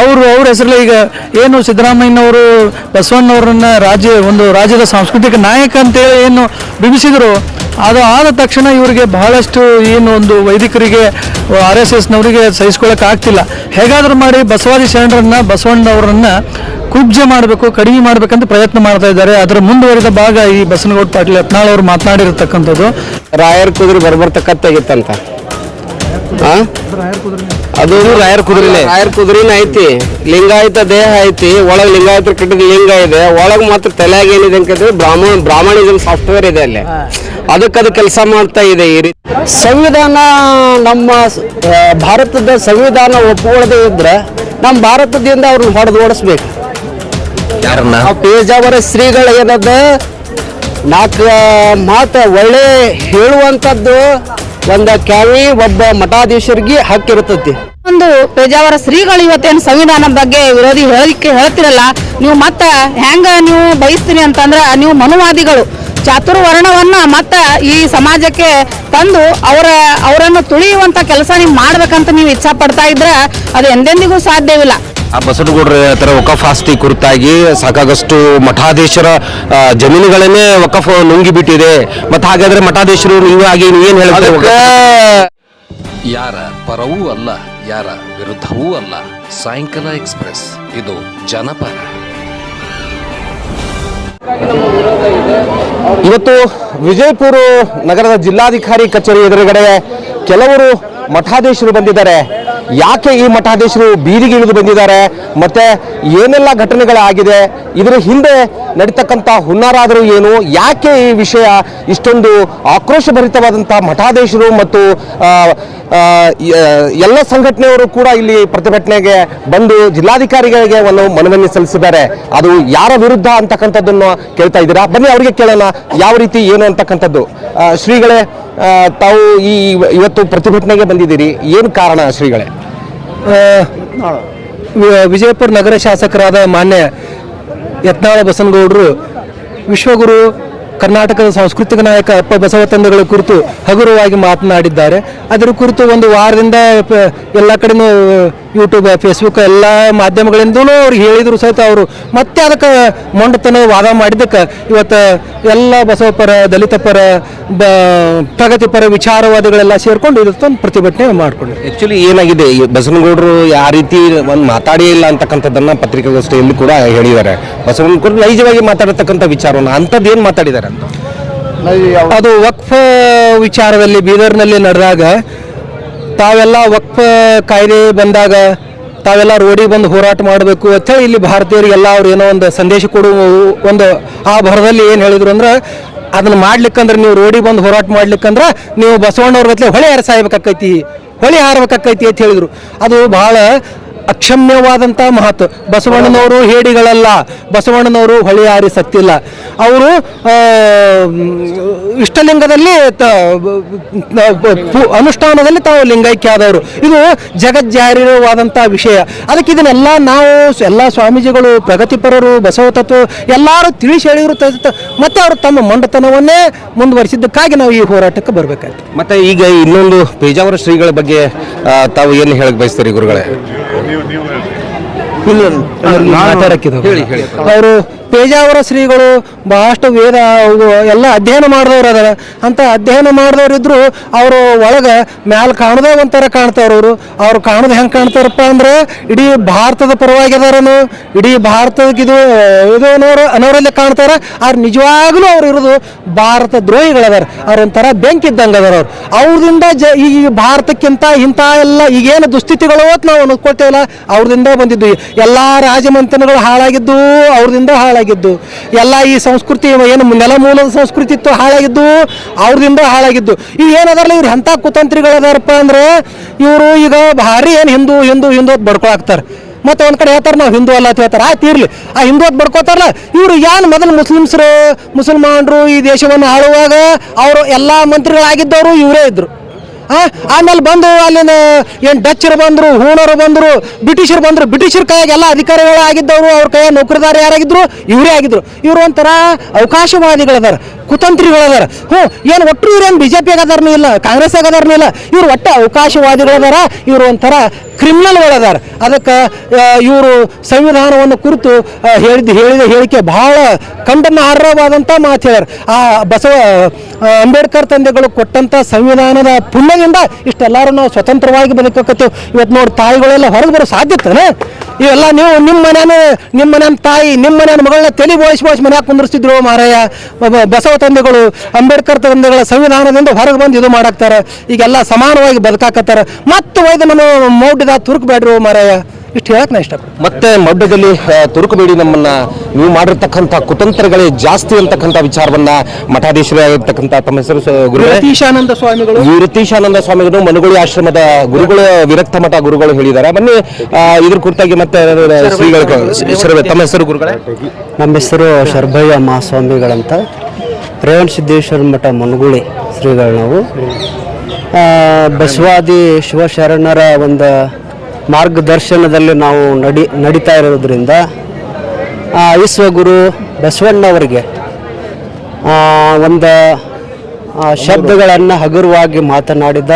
ಅವರು ಅವ್ರ ಹೆಸರಲ್ಲಿ ಈಗ ಏನು ಸಿದ್ದರಾಮಯ್ಯನವರು, ಬಸವಣ್ಣವರನ್ನ ರಾಜ್ಯ, ಒಂದು ರಾಜ್ಯದ ಸಾಂಸ್ಕೃತಿಕ ನಾಯಕ ಅಂತೇಳಿ ಏನು ಬಿಂಬಿಸಿದರು. ಅದು ಆದ ತಕ್ಷಣ ಇವರಿಗೆ ಬಹಳಷ್ಟು ಏನು ಒಂದು ವೈದಿಕರಿಗೆ, ಆರ್ ಎಸ್ ಎಸ್ನವರಿಗೆ ಸಹಿಸ್ಕೊಳ್ಳೋಕೆ ಆಗ್ತಿಲ್ಲ. ಹೇಗಾದರೂ ಮಾಡಿ ಬಸವಾದಿ ಶರಣರನ್ನ, ಬಸವಣ್ಣವರನ್ನ ಕುಬ್ಜೆ ಮಾಡಬೇಕು, ಕಡಿಮೆ ಮಾಡಬೇಕಂತ ಪ್ರಯತ್ನ ಮಾಡ್ತಾ ಇದ್ದಾರೆ. ಅದರ ಮುಂದುವರಿದ ಭಾಗ ಈ ಬಸನಗೌಡ ಪಾಟೀಲ್ ಯತ್ನಾಳ್ ಅವರು ಮಾತನಾಡಿರತಕ್ಕಂಥದ್ದು. ರಾಯರ್ ಕುದುರೆ ಬರಬರ್ತಕ್ಕಂತ? ಅದು ರಾಯರ್ ಕುದುರೆ ರಾಯರ್ ಕುದುರೆನ ಐತಿ. ಲಿಂಗಾಯತ ದೇಹ ಐತಿ. ಒಳಗ್ ಲಿಂಗಾಯತ ಕಟ್ಟಿದ ಲಿಂಗ ಇದೆ. ಒಳಗ್ ಮಾತ್ರ ತಲೆಯಾಗ ಏನಿದೆ ಅಂತಂದ್ರೆ ಬ್ರಾಹ್ಮಣ ಬ್ರಾಹ್ಮಣಿಸಮ್ ಸಾಫ್ಟ್ವೇರ್ ಇದೆ ಅಲ್ಲಿ. ಅದಕ್ಕೆ ಅದು ಕೆಲಸ ಮಾಡ್ತಾ ಇದೆ ಈ ರೀತಿ. ಸಂವಿಧಾನ ನಮ್ಮ ಭಾರತದ ಸಂವಿಧಾನ ಒಪ್ಪಿಕೊಳ್ಳದೆ ಇದ್ರೆ ನಮ್ಮ ಭಾರತದಿಂದ ಅವ್ರನ್ನ ಹೊಡೆದು ಓಡಿಸ್ಬೇಕು. ಪೇಜಾವರ ಶ್ರೀಗಳು ಏನದ? ನಾಲ್ಕು ಮಾತು ಒಳ್ಳೆ ಹೇಳುವಂಥದ್ದು ಒಂದು ಕ್ಯಾವಿ, ಒಬ್ಬ ಮಠಾಧೀಶರಿಗೆ ಹಕ್ಕಿರ್ತೈತಿ ಒಂದು ಪೇಜಾವರ ಶ್ರೀಗಳು ಇವತ್ತೇನು ಸಂವಿಧಾನ ಬಗ್ಗೆ ವಿರೋಧಿ ಹೇಳಿಕೆ ಹೇಳ್ತಿರಲ್ಲ, ನೀವು ಮತ್ತ ಹೆಂಗ ನೀವು ಬಯಸ್ತೀನಿ ಅಂತಂದ್ರ ನೀವು ಮನುವಾದಿಗಳು. ಚಾತುರ್ವರ್ಣವನ್ನ ಮತ್ತೆ ಈ ಸಮಾಜಕ್ಕೆ ತಂದು ಅವರ ಅವರನ್ನು ತುಳಿಯುವಂತ ಕೆಲಸ ನೀವು ಮಾಡ್ಬೇಕಂತ ನೀವು ಇಚ್ಛಾ ಪಡ್ತಾ ಇದ್ರೆ ಅದು ಎಂದೆಂದಿಗೂ ಸಾಧ್ಯವಿಲ್ಲ ಆ ಬಸವನಗೌಡ್ರ ತರ ವಕಫ್ ಆಸ್ತಿ ಕುರಿತಾಗಿ ಸಾಕಾಗಷ್ಟು ಮಠಾಧೀಶರ ಜಮೀನುಗಳನ್ನೇ ವಕಫ್ ನುಂಗಿ ಬಿಟ್ಟಿದೆ ಮತ್ತೆ ಹಾಗಾದ್ರೆ ಮಠಾಧೀಶರು ನೀವಾಗಿ ಏನು ಹೇಳ್ತಾರೆ ಯಾರ ಪರವೂ ಅಲ್ಲ ಯಾರ ವಿರುದ್ಧವೂ ಅಲ್ಲ. ಸಾಯಂಕಾಲ ಎಕ್ಸ್ಪ್ರೆಸ್ ಇದು ಜನಪರ. ಇವತ್ತು ವಿಜಯಪುರ ನಗರದ ಜಿಲ್ಲಾಧಿಕಾರಿ ಕಚೇರಿ ಎದುರುಗಡೆ ಕೆಲವರು ಮಠಾಧೀಶರು ಬಂದಿದ್ದಾರೆ. ಯಾಕೆ ಈ ಮಠಾಧೀಶರು ಬೀದಿಗೆ ಇಳಿದು ಬಂದಿದ್ದಾರೆ? ಮತ್ತೆ ಏನೆಲ್ಲ ಘಟನೆಗಳಾಗಿದೆ? ಇದರ ಹಿಂದೆ ನಡೀತಕ್ಕಂಥ ಹುನ್ನಾರಾದರೂ ಏನು? ಯಾಕೆ ಈ ವಿಷಯ ಇಷ್ಟೊಂದು ಆಕ್ರೋಶಭರಿತವಾದಂಥ ಮಠಾಧೀಶರು ಮತ್ತು ಎಲ್ಲ ಸಂಘಟನೆಯವರು ಕೂಡ ಇಲ್ಲಿ ಪ್ರತಿಭಟನೆಗೆ ಬಂದು ಜಿಲ್ಲಾಧಿಕಾರಿಗಳಿಗೆ ಒಂದು ಮನವಿಯನ್ನು ಸಲ್ಲಿಸಿದ್ದಾರೆ. ಅದು ಯಾರ ವಿರುದ್ಧ ಅಂತಕ್ಕಂಥದ್ದನ್ನು ಕೇಳ್ತಾ ಇದ್ದೀರಾ? ಬನ್ನಿ, ಅವರಿಗೆ ಕೇಳೋಣ. ಯಾವ ರೀತಿ, ಏನು ಅಂತಕ್ಕಂಥದ್ದು? ಶ್ರೀಗಳೇ ತಾವು ಈ ಇವತ್ತು ಪ್ರತಿಭಟನೆಗೆ ಬಂದಿದ್ದೀರಿ. ಏನು ಕಾರಣ ಶ್ರೀಗಳೇ? ವಿಜಯಪುರ ನಗರ ಶಾಸಕರಾದ ಮಾನ್ಯ ಯತ್ನಾಳ ಬಸನಗೌಡರು, ವಿಶ್ವಗುರು ಕರ್ನಾಟಕದ ಸಾಂಸ್ಕೃತಿಕ ನಾಯಕ ಅಪ್ಪ ಬಸವ ತಂದೆಗಳ ಕುರಿತು ಹಗುರವಾಗಿ ಮಾತನಾಡಿದ್ದಾರೆ. ಅದರ ಕುರಿತು ಒಂದು ವಾರದಿಂದ ಎಲ್ಲ ಕಡೆನೂ ಯೂಟ್ಯೂಬ್ ಫೇಸ್ಬುಕ್ ಎಲ್ಲ ಮಾಧ್ಯಮಗಳಿಂದಲೂ ಅವ್ರು ಹೇಳಿದ್ರು ಸಹಿತ ಅವರು. ಮತ್ತೆ ಅದಕ್ಕೆ ಮೊಂಡತನ ವಾದ ಮಾಡಿದ್ದಕ್ಕೆ ಇವತ್ತು ಎಲ್ಲ ಬಸವ ಪರ ದಲಿತ ಪರ ಬ, ಪ್ರಗತಿಪರ ವಿಚಾರವಾದಿಗಳೆಲ್ಲ ಸೇರ್ಕೊಂಡು ಇದೊಂದು ಪ್ರತಿಭಟನೆ ಮಾಡಿಕೊಂಡ್ರು ಆ್ಯಕ್ಚುಲಿ ಏನಾಗಿದೆ, ಈ ಬಸವನಗೌಡರು ಯಾವ ರೀತಿ ಒಂದು ಮಾತಾಡೇ ಇಲ್ಲ ಅಂತಕ್ಕಂಥದ್ದನ್ನ ಪತ್ರಿಕಾಗೋಷ್ಠಿಯಲ್ಲಿ ಕೂಡ ಹೇಳಿದ್ದಾರೆ. ಬಸವನಗೌಡರು ನೈಜವಾಗಿ ಮಾತಾಡತಕ್ಕಂಥ ವಿಚಾರವನ್ನು ಅಂಥದ್ದು ಏನು ಮಾತಾಡಿದ್ದಾರೆ? ಅದು ವಕ್ಫ ವಿಚಾರದಲ್ಲಿ ಬೀದರ್ನಲ್ಲಿ ನಡೆದಾಗ ತಾವೆಲ್ಲ ವಕ್ಫ ಕಾಯ್ದೆ ಬಂದಾಗ ತಾವೆಲ್ಲ ರೋಡಿಗೆ ಬಂದು ಹೋರಾಟ ಮಾಡಬೇಕು ಅಂತೇಳಿ ಇಲ್ಲಿ ಭಾರತೀಯರಿಗೆಲ್ಲ ಅವ್ರು ಏನೋ ಒಂದು ಸಂದೇಶ ಕೊಡುವ ಒಂದು ಆ ಭರದಲ್ಲಿ ಏನು ಹೇಳಿದ್ರು ಅಂದ್ರೆ ಅದನ್ನ ಮಾಡ್ಲಿಕ್ಕಂದ್ರೆ ನೀವು ರೋಡಿಗೆ ಬಂದು ಹೋರಾಟ ಮಾಡ್ಲಿಕ್ಕಂದ್ರೆ ನೀವು ಬಸವಣ್ಣವ್ರ ಗತ್ಲೆ ಹೊಳೆ ಹಾರ ಸಾಯ್ಬೇಕಾಕೈತಿ ಹೊಳೆ ಹಾರಬೇಕಾಕೈತಿ ಅಂತ ಹೇಳಿದ್ರು. ಅದು ಬಹಳ ಅಕ್ಷಮ್ಯವಾದಂಥ ಮಹತ್ವ ಬಸವಣ್ಣನವರು ಹೇಡಿಗಳಲ್ಲ. ಬಸವಣ್ಣನವರು ಹೊಳೆಯಾರಿ ಸತ್ತಿಲ್ಲ. ಅವರು ಇಷ್ಟಲಿಂಗದಲ್ಲಿ ಅನುಷ್ಠಾನದಲ್ಲಿ ತಾವು ಲಿಂಗೈಕ್ಯ ಆದವರು ಇದು ಜಗಜ್ಜಾರಿರವಾದಂಥ ವಿಷಯ. ಅದಕ್ಕೆ ಇದನ್ನೆಲ್ಲ ನಾವು ಎಲ್ಲ ಸ್ವಾಮೀಜಿಗಳು ಪ್ರಗತಿಪರರು ಬಸವ ತತ್ವ, ಎಲ್ಲರೂ ತಿಳಿಸಿ ಹೇಳಿದ್ರು ತ- ಮತ್ತೆ ಅವರು ತಮ್ಮ ಮಂಡತನವನ್ನೇ ಮುಂದುವರಿಸಿದ್ದಕ್ಕಾಗಿ ನಾವು ಈ ಹೋರಾಟಕ್ಕೆ ಬರಬೇಕಾಯ್ತು. ಮತ್ತೆ ಈಗ ಇನ್ನೊಂದು ಪೇಜಾವರ ಶ್ರೀಗಳ ಬಗ್ಗೆ ತಾವು ಏನು ಹೇಳಕ್ ಬಯಸ್ತೀರಿ ಗುರುಗಳೇ? new, new music. ಅವರು ಪೇಜಾವರ ಶ್ರೀಗಳು ಬಹಳಷ್ಟು ವೇದ ಎಲ್ಲ ಅಧ್ಯಯನ ಮಾಡಿದವ್ರು ಅದಾರ. ಅಂತ ಅಧ್ಯಯನ ಮಾಡಿದವರಿದ್ರು ಇದ್ರು ಅವರು ಒಳಗೆ ಮ್ಯಾಲ ಕಾಣದೇ ಒಂಥರ ಕಾಣ್ತಾರ ಅವರು. ಅವ್ರು ಕಾಣೋದು ಹೆಂಗೆ ಕಾಣ್ತಾರಪ್ಪ ಅಂದ್ರೆ ಇಡೀ ಭಾರತದ ಪರವಾಗಿ ಅದಾರನು. ಇಡೀ ಭಾರತಕ್ಕೆ ಇದು ಅನ್ನೋರು ಅನ್ನೋರಲ್ಲಿ ಕಾಣ್ತಾರ. ಆದ್ರೆ ನಿಜವಾಗ್ಲೂ ಅವ್ರು ಇರೋದು ಭಾರತ ದ್ರೋಹಿಗಳದಾರ. ಅವ್ರ ಒಂಥರ ಬೆಂಕಿ ಇದ್ದಂಗೆ ಅದಾರ ಅವ್ರು. ಅವ್ರದಿಂದ ಜ ಈ ಭಾರತಕ್ಕಿಂತ ಇಂಥ ಎಲ್ಲ ಈಗೇನು ದುಸ್ಥಿತಿಗಳು ಅಂತ ನಾವು ಅನ್ಕೊಳ್ತೇವಲ್ಲ ಅವ್ರದಿಂದ ಬಂದಿದ್ದು. ಎಲ್ಲ ರಾಜಮಂತನಗಳು ಹಾಳಾಗಿದ್ದು ಅವ್ರದಿಂದ ಹಾಳಾಗಿದ್ದು. ಎಲ್ಲ ಈ ಸಂಸ್ಕೃತಿ ಏನು ನೆಲಮೂಲದ ಸಂಸ್ಕೃತಿ ಇತ್ತು ಹಾಳಾಗಿದ್ದು ಅವ್ರದಿಂದ ಹಾಳಾಗಿದ್ದು. ಈಗ ಏನದಾರಲ್ಲ ಇವ್ರು ಎಂಥ ಕುತಂತ್ರಿಗಳದಾರಪ್ಪ ಅಂದ್ರೆ ಇವರು ಈಗ ಭಾರಿ ಏನು ಹಿಂದೂ ಹಿಂದೂ ಹಿಂದೂ ಅಂತ ಮತ್ತೆ ಒಂದ್ ಕಡೆ ಹೇಳ್ತಾರೆ ನಾವು ಹಿಂದೂ ಅಲ್ಲ ಅಂತ ಹೇಳ್ತಾರೆ. ಆ ಇರ್ಲಿ. ಆ ಹಿಂದೂ ಅಂತ ಬಡ್ಕೋತಾರಲ್ಲ ಇವರು ಏನು ಮೊದಲು ಮುಸ್ಲಿಮ್ಸರು ಮುಸಲ್ಮಾನರು ಈ ದೇಶವನ್ನು ಆಳುವಾಗ ಅವರು ಎಲ್ಲ ಮಂತ್ರಿಗಳಾಗಿದ್ದವರು ಇವರೇ ಇದ್ರು. ಆ, ಆಮೇಲೆ ಬಂದು ಅಲ್ಲಿನ ಏನು ಡಚ್ಚರು ಬಂದರು, ಹೂಣರು ಬಂದರು, ಬ್ರಿಟಿಷರು ಬಂದರು, ಬ್ರಿಟಿಷರ್ ಕೈಯಾಗ ಎಲ್ಲ ಅಧಿಕಾರಿಗಳು ಆಗಿದ್ದವರು, ಅವ್ರ ಕೈಯಾಗ ನೌಕರದಾರ ಯಾರಾಗಿದ್ರು? ಇವರೇ ಆಗಿದ್ರು. ಇವರು ಒಂಥರ ಅವಕಾಶವಾದಿಗಳದಾರ, ಕುತಂತ್ರಿಗಳದಾರ. ಹ್ಞೂ, ಏನು ಒಟ್ಟು ಇವ್ರೇನು ಬಿ ಜೆ ಪಿ ಆಗದಾರನೂ ಇಲ್ಲ, ಕಾಂಗ್ರೆಸ್ ಆಗದಾರನೂ ಇಲ್ಲ. ಇವ್ರು ಒಟ್ಟು ಅವಕಾಶವಾದಿಗಳದಾರ, ಇವರು ಒಂಥರ ಕ್ರಿಮಿನಲ್ಗಳದಾರ. ಅದಕ್ಕೆ ಇವರು ಸಂವಿಧಾನವನ್ನು ಕುರಿತು ಹೇಳಿದ ಹೇಳಿದ ಹೇಳಿಕೆ ಬಹಳ ಖಂಡನಾರ್ಹವಾದಂಥ ಮಾತು ಹೇಳ್ಯಾರ. ಆ ಬಸವ ಅಂಬೇಡ್ಕರ್ ತಂದೆಗಳು ಕೊಟ್ಟಂಥ ಸಂವಿಧಾನದ ಪುಣ್ಯದಿಂದ ಇಷ್ಟೆಲ್ಲರೂ ನಾವು ಸ್ವತಂತ್ರವಾಗಿ ಬದುಕೋಕತ್ತೇವೆ. ಇವತ್ತು ನೋಡಿ ತಾಯಿಗಳೆಲ್ಲ ಹೊರಗೆ ಬರೋ ಸಾಧ್ಯತೆನ? ಇವೆಲ್ಲ ನೀವು ನಿಮ್ಮ ಮನೆಯ ನಿಮ್ಮ ಮನೆಯ ತಾಯಿ ನಿಮ್ಮ ಮನೆಯ ಮಗಳನ್ನ ತಲೆ ಬೋಳಿಸಿ ಬೋಳಿಸಿ ಮನ್ಯಾಗ ಕುಂದಿರ್ಸ್ತಿದ್ರು ಮಾರಾಯ ಬಸವ ತಂದೆಗಳು, ಅಂಬೇಡ್ಕರ್ ತಂದೆಗಳ ಸಂವಿಧಾನದಿಂದ ಹೊರಗೆ ಬಂದು ಇದು ಮಾಡಾಕ್ತಾರೆ. ಈಗೆಲ್ಲ ಸಮಾನವಾಗಿ ಬದುಕಾಕತ್ತಾರ. ಮತ್ತು ಒಯ್ದು ನಮ್ಮ ಮೌಢ್ಯದ ತುರ್ಕ್ ಬೇಡ್ರಿ ಮಾರಾಯ ಇಷ್ಟು ಹೇಳಕ್ ನಾ ಇಷ್ಟಪಡ್ತೀನಿ. ಮತ್ತೆ ಮಡ್ಡದಲ್ಲಿ ತುರುಕು ಬೇಡಿ ನಮ್ಮನ್ನ. ನೀವು ಮಾಡಿರ್ತಕ್ಕಂಥ ಕುತಂತ್ರಗಳೇ ಜಾಸ್ತಿ ಅಂತಕ್ಕಂಥ ವಿಚಾರವನ್ನ ಮಠಾಧೀಶರಾಗಿರ್ತಕ್ಕಂಥ ತಮ್ಮ ಹೆಸರು ಯತೀಶಾನಂದ ಸ್ವಾಮಿಗಳು. ಈ ರತೀಶಾನಂದ ಸ್ವಾಮಿಗಳು ಮನುಗುಳಿ ಆಶ್ರಮದ ಗುರುಗಳು ವಿರಕ್ತ ಮಠ ಗುರುಗಳು ಹೇಳಿದ್ದಾರೆ. ಬನ್ನಿ ಆ, ಇದ್ರ ಕುರಿತಾಗಿ ಮತ್ತೆ ಶ್ರೀಗಳು ತಮ್ಮ ಹೆಸರು ಗುರುಗಳೇ. ನಮ್ಮ ಹೆಸರು ಶರ್ಭಯ್ಯ ಮಹಾಸ್ವಾಮಿಗಳಂತ. ರೇವಣ ಸಿದ್ದೇಶ್ವರ ಮಠ ಮನುಗುಳಿ ಶ್ರೀಗಳು ನಾವು. ಆ, ಬಸವಾದಿ ಶಿವಶರಣರ ಒಂದು ಮಾರ್ಗದರ್ಶನದಲ್ಲಿ ನಾವು ನಡಿ ನಡೀತಾ ಇರೋದ್ರಿಂದ ವಿಶ್ವಗುರು ಬಸವಣ್ಣವರಿಗೆ ಒಂದು ಶಬ್ದಗಳನ್ನು ಹಗುರವಾಗಿ ಮಾತನಾಡಿದ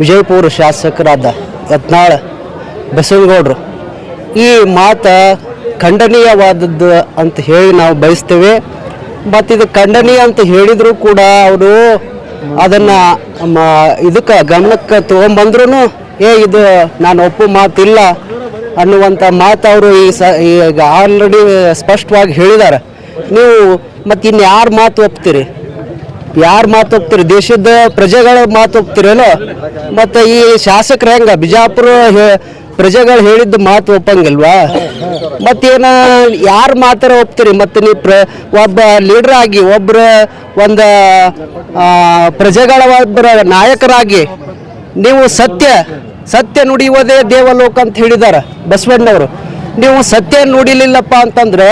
ವಿಜಯಪುರ ಶಾಸಕರಾದ ಯತ್ನಾಳ್ ಬಸವನಗೌಡರು. ಈ ಮಾತ ಖಂಡನೀಯವಾದದ್ದು ಅಂತ ಹೇಳಿ ನಾವು ಬಯಸ್ತೇವೆ. ಮತ್ತು ಇದು ಖಂಡನೀಯ ಅಂತ ಹೇಳಿದರೂ ಕೂಡ ಅವರು ಅದನ್ನು ಇದಕ್ಕೆ ಗಮನಕ್ಕೆ ತೊಗೊಂಬಂದ್ರೂ ಏ ಇದು ನಾನು ಒಪ್ಪು ಮಾತಿಲ್ಲ ಅನ್ನುವಂಥ ಮಾತು ಅವರು ಈ ಸ, ಈಗ ಆಲ್ರೆಡಿ ಸ್ಪಷ್ಟವಾಗಿ ಹೇಳಿದ್ದಾರೆ. ನೀವು ಮತ್ತು ಇನ್ನು ಯಾರು ಮಾತು ಒಪ್ತೀರಿ? ಯಾರು ಮಾತು ಒಪ್ತೀರಿ? ದೇಶದ ಪ್ರಜೆಗಳ ಮಾತು ಒಪ್ತಿರೇನೋ? ಮತ್ತು ಈ ಶಾಸಕರು ಹೆಂಗೆ? ಬಿಜಾಪುರ ಪ್ರಜೆಗಳು ಹೇಳಿದ್ದ ಮಾತು ಒಪ್ಪಂಗಿಲ್ವಾ? ಮತ್ತೇನ ಯಾರು ಮಾತಾರ ಒಪ್ತೀರಿ? ಮತ್ತು ನೀವು ಪ್ರ, ಒಬ್ಬ ಲೀಡರ್ ಆಗಿ ಒಬ್ಬರ ಒಂದು ಪ್ರಜೆಗಳ ಒಬ್ಬರ ನಾಯಕರಾಗಿ, ನೀವು ಸತ್ಯ ಸತ್ಯ ನುಡಿಯುವುದೇ ದೇವಲೋಕ ಅಂತ ಹೇಳಿದಾರ ಬಸವಣ್ಣವರು. ನೀವು ಸತ್ಯ ನುಡಿಲಿಲ್ಲಪ್ಪ ಅಂತಂದ್ರೆ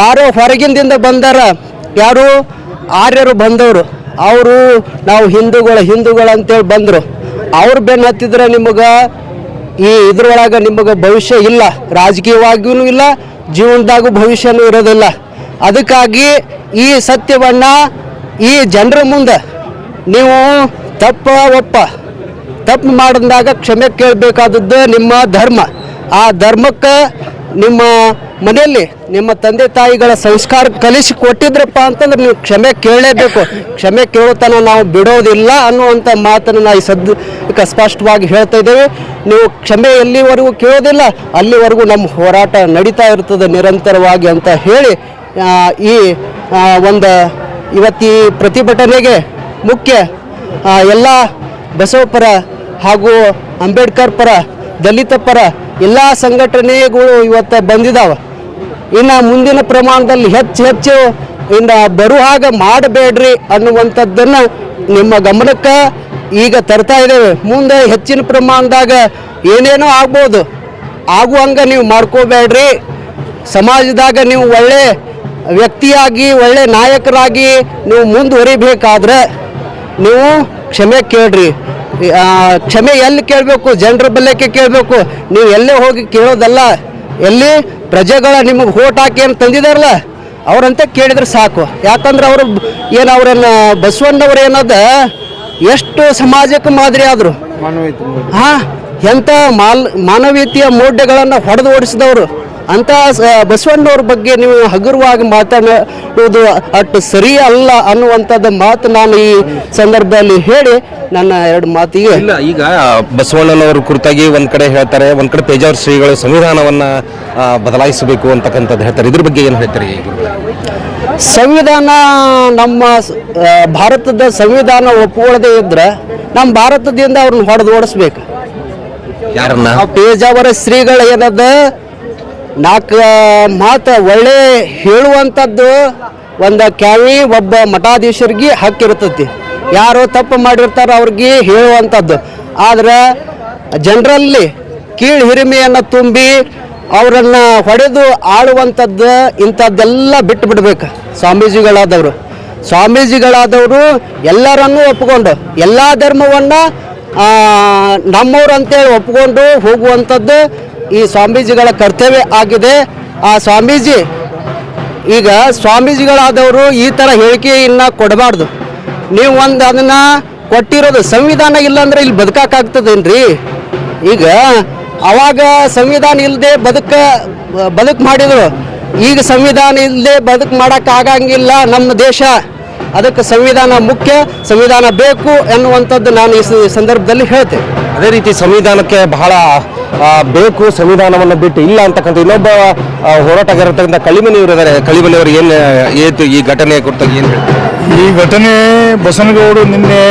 ಯಾರೋ ಹೊರಗಿಂದಿಂದ ಬಂದಾರ, ಯಾರು ಆರ್ಯರು ಬಂದವರು, ಅವರು ನಾವು ಹಿಂದೂಗಳು ಹಿಂದೂಗಳು ಅಂತೇಳಿ ಬಂದರು. ಅವ್ರು ಬೆನ್ನು ಹತ್ತಿದ್ರೆ ನಿಮಗೆ ಈ ಇದ್ರೊಳಗೆ ನಿಮಗೆ ಭವಿಷ್ಯ ಇಲ್ಲ. ರಾಜಕೀಯವಾಗಿಯೂ ಇಲ್ಲ, ಜೀವನದಾಗೂ ಭವಿಷ್ಯನೂ ಇರೋದಿಲ್ಲ. ಅದಕ್ಕಾಗಿ ಈ ಸತ್ಯವನ್ನು ಈ ಜನರ ಮುಂದೆ ನೀವು ತಪ್ಪ ಒಪ್ಪ. ತಪ್ಪು ಮಾಡಿದಾಗ ಕ್ಷಮೆ ಕೇಳಬೇಕಾದದ್ದು ನಿಮ್ಮ ಧರ್ಮ. ಆ ಧರ್ಮಕ್ಕೆ ನಿಮ್ಮ ಮನೆಯಲ್ಲಿ ನಿಮ್ಮ ತಂದೆ ತಾಯಿಗಳ ಸಂಸ್ಕಾರ ಕಲಿಸಿ ಕೊಟ್ಟಿದ್ರಪ್ಪ ಅಂತಂದ್ರೆ ನೀವು ಕ್ಷಮೆ ಕೇಳಲೇಬೇಕು. ಕ್ಷಮೆ ಕೇಳೋತನ ನಾವು ಬಿಡೋದಿಲ್ಲ ಅನ್ನುವಂಥ ಮಾತನ್ನು ನಾವು ಈ ಸದ್ಯಕ್ಕೆ ಸ್ಪಷ್ಟವಾಗಿ ಹೇಳ್ತಾ ಇದ್ದೇವೆ. ನೀವು ಕ್ಷಮೆ ಎಲ್ಲಿವರೆಗೂ ಕೇಳೋದಿಲ್ಲ, ಅಲ್ಲಿವರೆಗೂ ನಮ್ಮ ಹೋರಾಟ ನಡೀತಾ ಇರ್ತದೆ ನಿರಂತರವಾಗಿ ಅಂತ ಹೇಳಿ ಈ ಒಂದು ಇವತ್ತಿ ಪ್ರತಿಭಟನೆಗೆ ಮುಖ್ಯ ಎಲ್ಲ ಬಸವ ಪರ ಹಾಗೂ ಅಂಬೇಡ್ಕರ್ ಪರ, ದಲಿತ ಪರ ಎಲ್ಲ ಸಂಘಟನೆಗಳು ಇವತ್ತು ಬಂದಿದ್ದಾವೆ ಇನ್ನು ಮುಂದಿನ ಪ್ರಮಾಣದಲ್ಲಿ ಹೆಚ್ಚು ಹೆಚ್ಚು ಇನ್ನು ಬರುವ ಹಾಗೆ ಮಾಡಬೇಡ್ರಿ ಅನ್ನುವಂಥದ್ದನ್ನು ನಿಮ್ಮ ಗಮನಕ್ಕೆ ಈಗ ತರ್ತಾ ಇದ್ದೇವೆ. ಮುಂದೆ ಹೆಚ್ಚಿನ ಪ್ರಮಾಣದಾಗ ಏನೇನೋ ಆಗ್ಬೋದು. ಆಗುವಂಗೆ ನೀವು ಮಾಡ್ಕೋಬೇಡ್ರಿ. ಸಮಾಜದಾಗ ನೀವು ಒಳ್ಳೆ ವ್ಯಕ್ತಿಯಾಗಿ, ಒಳ್ಳೆ ನಾಯಕರಾಗಿ ನೀವು ಮುಂದುವರಿಬೇಕಾದ್ರೆ ನೀವು ಕ್ಷಮೆ ಕೇಳ್ರಿ. ಕ್ಷಮೆ ಎಲ್ಲಿ ಕೇಳಬೇಕು? ಜನರ ಬಲ್ಯಕ್ಕೆ ಕೇಳಬೇಕು? ನೀವು ಎಲ್ಲೇ ಹೋಗಿ ಕೇಳೋದಲ್ಲ ಎಲ್ಲಿ ಪ್ರಜೆಗಳ ನಿಮಗೆ ಓಟ್ ಹಾಕಿ ಏನು ತಂದಿದಾರಲ್ಲ ಅವ್ರಂತ ಕೇಳಿದ್ರೆ ಸಾಕು. ಯಾಕಂದ್ರೆ ಅವರು ಏನು ಅವರನ್ನು ಬಸವಣ್ಣವ್ರು ಏನದ ಎಷ್ಟು ಸಮಾಜಕ್ಕೆ ಮಾದರಿ ಆದರು. ಹಾ ಎಂಥ ಮಾಲ್ ಮಾನವೀಯತೆಯ ಮೌಢ್ಯಗಳನ್ನು ಹೊಡೆದು ಓಡಿಸಿದವರು. ಅಂತ ಬಸವಣ್ಣವ್ರ ಬಗ್ಗೆ ನೀವು ಹಗುರವಾಗಿ ಮಾತನಾಡುವುದು ಅಷ್ಟು ಸರಿ ಅಲ್ಲ ಅನ್ನುವಂಥದ್ದು ಮಾತು ನಾನು ಈ ಸಂದರ್ಭದಲ್ಲಿ ಹೇಳಿ ನನ್ನ ಎರಡು ಮಾತಿಗೆ ಇಲ್ಲ ಈಗ ಬಸವಣ್ಣನವರ ಕುರಿತಾಗಿ ಒಂದ್ ಕಡೆ ಹೇಳ್ತಾರೆ ಒಂದ್ ಕಡೆ ಪೇಜಾವರ ಶ್ರೀಗಳು ಸಂವಿಧಾನವನ್ನ ಬದಲಾಯಿಸಬೇಕು ಅಂತಕ್ಕಂಥದ್ದು ಹೇಳ್ತಾರೆ. ಇದ್ರ ಬಗ್ಗೆ ಏನು ಹೇಳ್ತಾರೆ ಸಂವಿಧಾನ ನಮ್ಮ ಭಾರತದ ಸಂವಿಧಾನ ಒಪ್ಪಿಕೊಳ್ಳದೆ ಇದ್ರೆ ನಮ್ಮ ಭಾರತದಿಂದ ಅವ್ರನ್ನ ಹೊಡೆದು ಓಡಿಸ್ಬೇಕು. ಯಾರನ್ನ? ಪೇಜಾವರ ಶ್ರೀಗಳು ಏನದ ನಾಲ್ಕು ಮಾತು ಒಳ್ಳೆ ಹೇಳುವಂಥದ್ದು ಒಂದು ಕ್ಯಾವಿ ಒಬ್ಬ ಮಠಾಧೀಶರಿಗೆ ಹಕ್ಕಿರ್ತೈತಿ ಯಾರು ತಪ್ಪು ಮಾಡಿರ್ತಾರೆ ಅವ್ರಿಗೆ ಹೇಳುವಂಥದ್ದು. ಆದ್ರೆ ಜನರಲ್ಲಿ ಕೀಳು ಹಿರಿಮೆಯನ್ನು ತುಂಬಿ ಅವರನ್ನು ಹೊಡೆದು ಆಳುವಂಥದ್ದು ಇಂಥದ್ದೆಲ್ಲ ಬಿಟ್ಟು ಬಿಡ್ಬೇಕು ಸ್ವಾಮೀಜಿಗಳಾದವರು. ಸ್ವಾಮೀಜಿಗಳಾದವರು ಎಲ್ಲರನ್ನು ಒಪ್ಪಿಕೊಂಡು, ಎಲ್ಲ ಧರ್ಮವನ್ನು ನಮ್ಮವ್ರು ಅಂತೇಳಿ ಒಪ್ಪಿಕೊಂಡು ಹೋಗುವಂಥದ್ದು ಈ ಸ್ವಾಮೀಜಿಗಳ ಕರ್ತವ್ಯ ಆಗಿದೆ. ಆ ಸ್ವಾಮೀಜಿ, ಈಗ ಸ್ವಾಮೀಜಿಗಳಾದವರು ಈ ಥರ ಹೇಳಿಕೆಯನ್ನು ಕೊಡಬಾರ್ದು. ನೀವು ಒಂದು ಅದನ್ನು ಕೊಟ್ಟಿರೋದು ಸಂವಿಧಾನ ಇಲ್ಲಾಂದ್ರೆ ಇಲ್ಲಿ ಬದುಕಾಗ್ತದೇನ್ರಿ ಈಗ ಅವಾಗ ಸಂವಿಧಾನ ಇಲ್ಲದೆ ಬದುಕ, ಬದುಕು ಮಾಡಿದ್ರು. ಈಗ ಸಂವಿಧಾನ ಇಲ್ಲದೆ ಬದುಕು ಮಾಡೋಕ್ಕಾಗಂಗಿಲ್ಲ ನಮ್ಮ ದೇಶ. ಅದಕ್ಕೆ ಸಂವಿಧಾನ ಮುಖ್ಯ ಸಂವಿಧಾನ ಬೇಕು ಎನ್ನುವಂಥದ್ದು ನಾನು ಈ ಸಂದರ್ಭದಲ್ಲಿ ಹೇಳ್ತೇನೆ. ಅದೇ ರೀತಿ ಸಂವಿಧಾನಕ್ಕೆ ಬಹಳ ಬೇಕು ಸಂವಿಧಾನವನ್ನು ಬಿಟ್ಟು ಇಲ್ಲ ಅಂತಕ್ಕಂಥ ಇನ್ನೊಬ್ಬ ಹೋರಾಟಗಾರತಕ್ಕಂಥ ಕಳಿಮನಿಯವರು ಇದ್ದಾರೆ ಕಳಿಮನಿಯವರು ಏನು ಏತು ಈ ಘಟನೆ ಕುರಿತಾಗಿ ಏನು ಹೇಳ್ತಾರೆ? ಈ ಘಟನೆ ಬಸನಗೌಡರು ನಿನ್ನೆ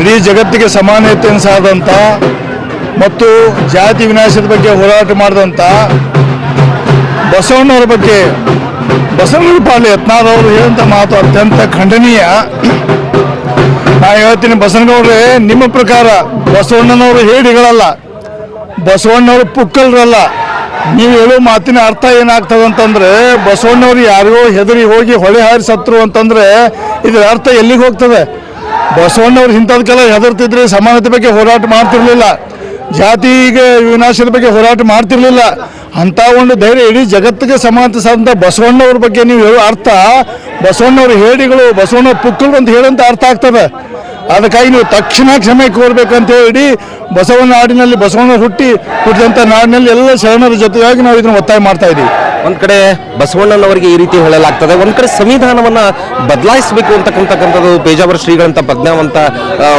ಇಡೀ ಜಗತ್ತಿಗೆ ಸಮಾನತೆಯನ್ನು ಸಾದಂಥ ಮತ್ತು ಜಾತಿ ವಿನಾಶದ ಬಗ್ಗೆ ಹೋರಾಟ ಮಾಡಿದಂಥ ಬಸವಣ್ಣವರ ಬಗ್ಗೆ ಬಸವಣ್ಣನ ಪಾಳ್ಯ ಯತ್ನಾದವರು ಹೇಳಿದಂಥ ಮಾತು ಅತ್ಯಂತ ಖಂಡನೀಯ. ನಾ ಹೇಳ್ತೀನಿ ಬಸವನಗೌಡ್ರೆ ನಿಮ್ಮ ಪ್ರಕಾರ ಬಸವಣ್ಣನವರು ಹೇಳಿಗಳಲ್ಲ, ಬಸವಣ್ಣವರು ಪುಕ್ಕಲ್ರಲ್ಲ. ನೀವು ಹೇಳೋ ಮಾತಿನ ಅರ್ಥ ಏನಾಗ್ತದೆ ಅಂತಂದ್ರೆ, ಬಸವಣ್ಣವ್ರು ಯಾರಿಗೋ ಹೆದರಿ ಹೋಗಿ ಹೊಳೆ ಹಾರಿ ಸತ್ರು ಅಂತಂದ್ರೆ, ಇದರ ಅರ್ಥ ಎಲ್ಲಿಗೆ ಹೋಗ್ತದೆ? ಬಸವಣ್ಣವ್ರು ಇಂಥದಕ್ಕೆಲ್ಲ ಹೆದರ್ತಿದ್ರೆ ಸಮಾನತೆ ಬಗ್ಗೆ ಹೋರಾಟ ಮಾಡ್ತಿರ್ಲಿಲ್ಲ. ಜಾತಿಗೆ ವಿನಾಶದ ಬಗ್ಗೆ ಹೋರಾಟ ಮಾಡ್ತಿರ್ಲಿಲ್ಲ. ಅಂತ ಒಂದು ಧೈರ್ಯ ಇಡೀ ಜಗತ್ತಿಗೆ ಸಮಾನತೆ ಸಾಧಂತ ಬಸವಣ್ಣವ್ರ ಬಗ್ಗೆ ನೀವು ಅರ್ಥ. ಬಸವಣ್ಣವ್ರ ಹೇಳಿಗಳು ಬಸವಣ್ಣ ಪುಕ್ಕಳು ಅಂತ ಹೇಳಂತ ಅರ್ಥ ಆಗ್ತದೆ. ಅದಕ್ಕಾಗಿ ನೀವು ತಕ್ಷಣ ಕ್ಷಮೆ ಕೋರ್ಬೇಕಂತ ಹೇಳಿ ಬಸವನ ನಾಡಿನಲ್ಲಿ ಬಸವನ ಹುಟ್ಟಿ ಹುಟ್ಟಿದಂಥ ನಾಡಿನಲ್ಲಿ ಎಲ್ಲ ಶರಣರ ಜೊತೆಯಾಗಿ ನಾವು ಇದನ್ನು ಒತ್ತಾಯ ಮಾಡ್ತಾ ಇದ್ದೀವಿ. ಒಂದ್ ಕಡೆ ಬಸವಣ್ಣನವರಿಗೆ ಈ ರೀತಿ ಹೇಳಲಾಗ್ತದೆ ಒಂದ್ ಕಡೆ ಸಂವಿಧಾನವನ್ನ ಬದಲಾಯಿಸಬೇಕು ಅಂತಕ್ಕಂಥದ್ದು ಪೇಜಾವರ ಶ್ರೀಗಳಂತ ಪ್ರಜ್ಞಾವಂತ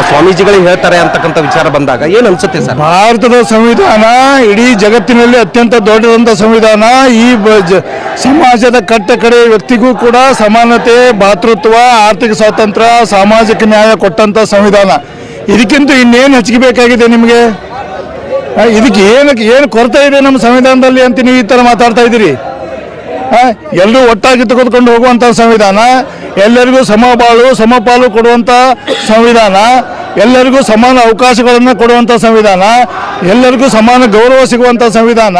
ಸ್ವಾಮೀಜಿಗಳಿಗೆ ಹೇಳ್ತಾರೆ ಅಂತಕ್ಕಂಥ ವಿಚಾರ ಬಂದಾಗ ಏನ್ ಅನ್ಸುತ್ತೆ ಸರ್? ಭಾರತದ ಸಂವಿಧಾನ ಇಡೀ ಜಗತ್ತಿನಲ್ಲಿ ಅತ್ಯಂತ ದೊಡ್ಡದಂತ ಸಂವಿಧಾನ ಈ ಸಮಾಜದ ಕಟ್ಟ ಕಡೆ ವ್ಯಕ್ತಿಗೂ ಕೂಡ ಸಮಾನತೆ ಭಾತೃತ್ವ ಆರ್ಥಿಕ ಸ್ವಾತಂತ್ರ್ಯ ಸಾಮಾಜಿಕ ನ್ಯಾಯ ಕೊಟ್ಟಂತ ಸಂವಿಧಾನ. ಇದಕ್ಕಿಂತ ಇನ್ನೇನು ಹೆಚ್ಚಿಗೆ ಬೇಕಾಗಿದೆ ನಿಮಗೆ? ಇದಕ್ಕೆ ಏನಕ್ಕೆ ಏನು ಕೊರತೆ ಇದೆ ನಮ್ಮ ಸಂವಿಧಾನದಲ್ಲಿ ಅಂತ ನೀವು ಈ ಥರ ಮಾತಾಡ್ತಾ ಇದ್ದೀರಿ? ಎಲ್ಲರೂ ಒಟ್ಟಾಗಿ ತೆಗೆದುಕೊಂಡು ಹೋಗುವಂಥ ಸಂವಿಧಾನ, ಎಲ್ಲರಿಗೂ ಸಮಬಾಳು ಸಮಪಾಲು ಕೊಡುವಂಥ ಸಂವಿಧಾನ, ಎಲ್ಲರಿಗೂ ಸಮಾನ ಅವಕಾಶಗಳನ್ನು ಕೊಡುವಂಥ ಸಂವಿಧಾನ, ಎಲ್ಲರಿಗೂ ಸಮಾನ ಗೌರವ ಸಿಗುವಂಥ ಸಂವಿಧಾನ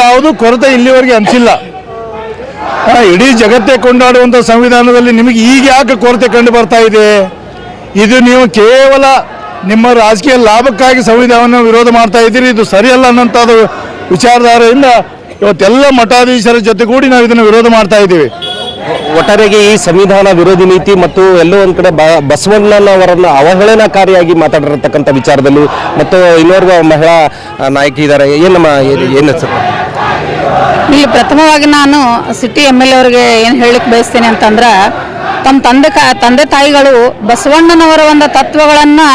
ಯಾವುದು ಕೊರತೆ ಇಲ್ಲಿವರೆಗೆ ಅನಿಸಿಲ್ಲ ಇಡೀ ಜಗತ್ತೇ ಕೊಂಡಾಡುವಂಥ ಸಂವಿಧಾನದಲ್ಲಿ ನಿಮಗೆ ಈಗ ಯಾಕೆ ಕೊರತೆ ಕಂಡು ಬರ್ತಾ ಇದೆ? ಇದು ನೀವು ಕೇವಲ ನಿಮ್ಮ ರಾಜಕೀಯ ಲಾಭಕ್ಕಾಗಿ ಸಂವಿಧಾನವನ್ನು ವಿರೋಧ ಮಾಡ್ತಾ ಇದ್ದೀರಿ ಇದು ಸರಿಯಲ್ಲ ಅನ್ನೋಂಥದ್ದು ವಿಚಾರಧಾರೆಯಿಂದ ಇವತ್ತೆಲ್ಲ ಮಠಾಧೀಶರ ಜೊತೆಗೂಡಿ ನಾವು ಇದನ್ನು ವಿರೋಧ ಮಾಡ್ತಾ ಇದ್ದೀವಿ. ಒಟ್ಟಾರೆಗೆ ಈ ಸಂವಿಧಾನ ವಿರೋಧಿ ನೀತಿ ಮತ್ತು ಎಲ್ಲೋ ಒಂದ್ ಕಡೆ ಬಸವಣ್ಣನ ಬಸವಣ್ಣನವರನ್ನ ಅವಹೇಳನಕಾರಿಯಾಗಿ ಮಾತಾಡಿರತಕ್ಕಂಥ ವಿಚಾರದಲ್ಲೂ ಮತ್ತು ಇನ್ನೋರ್ವ ಮಹಿಳಾ ನಾಯಕಿ ಇದ್ದಾರೆ. ಏನು ಏನು ಏನ್- ಏನ್ ಅನ್ಸುತ್ತೆ? ಇಲ್ಲಿ ಪ್ರಥಮವಾಗಿ ನಾನು ಸಿಟಿ ಎಂ ಎಲ್ ಅವರಿಗೆ ಏನು ಹೇಳಲಿಕ್ಕೆ ಬಯಸ್ತೇನೆ ಅಂತಂದ್ರೆ ತಮ್ಮ ತಂದೆ ತಂದೆ ತಾಯಿಗಳು ಬಸವಣ್ಣನವರ ಒಂದು ತತ್ವಗಳನ್ನು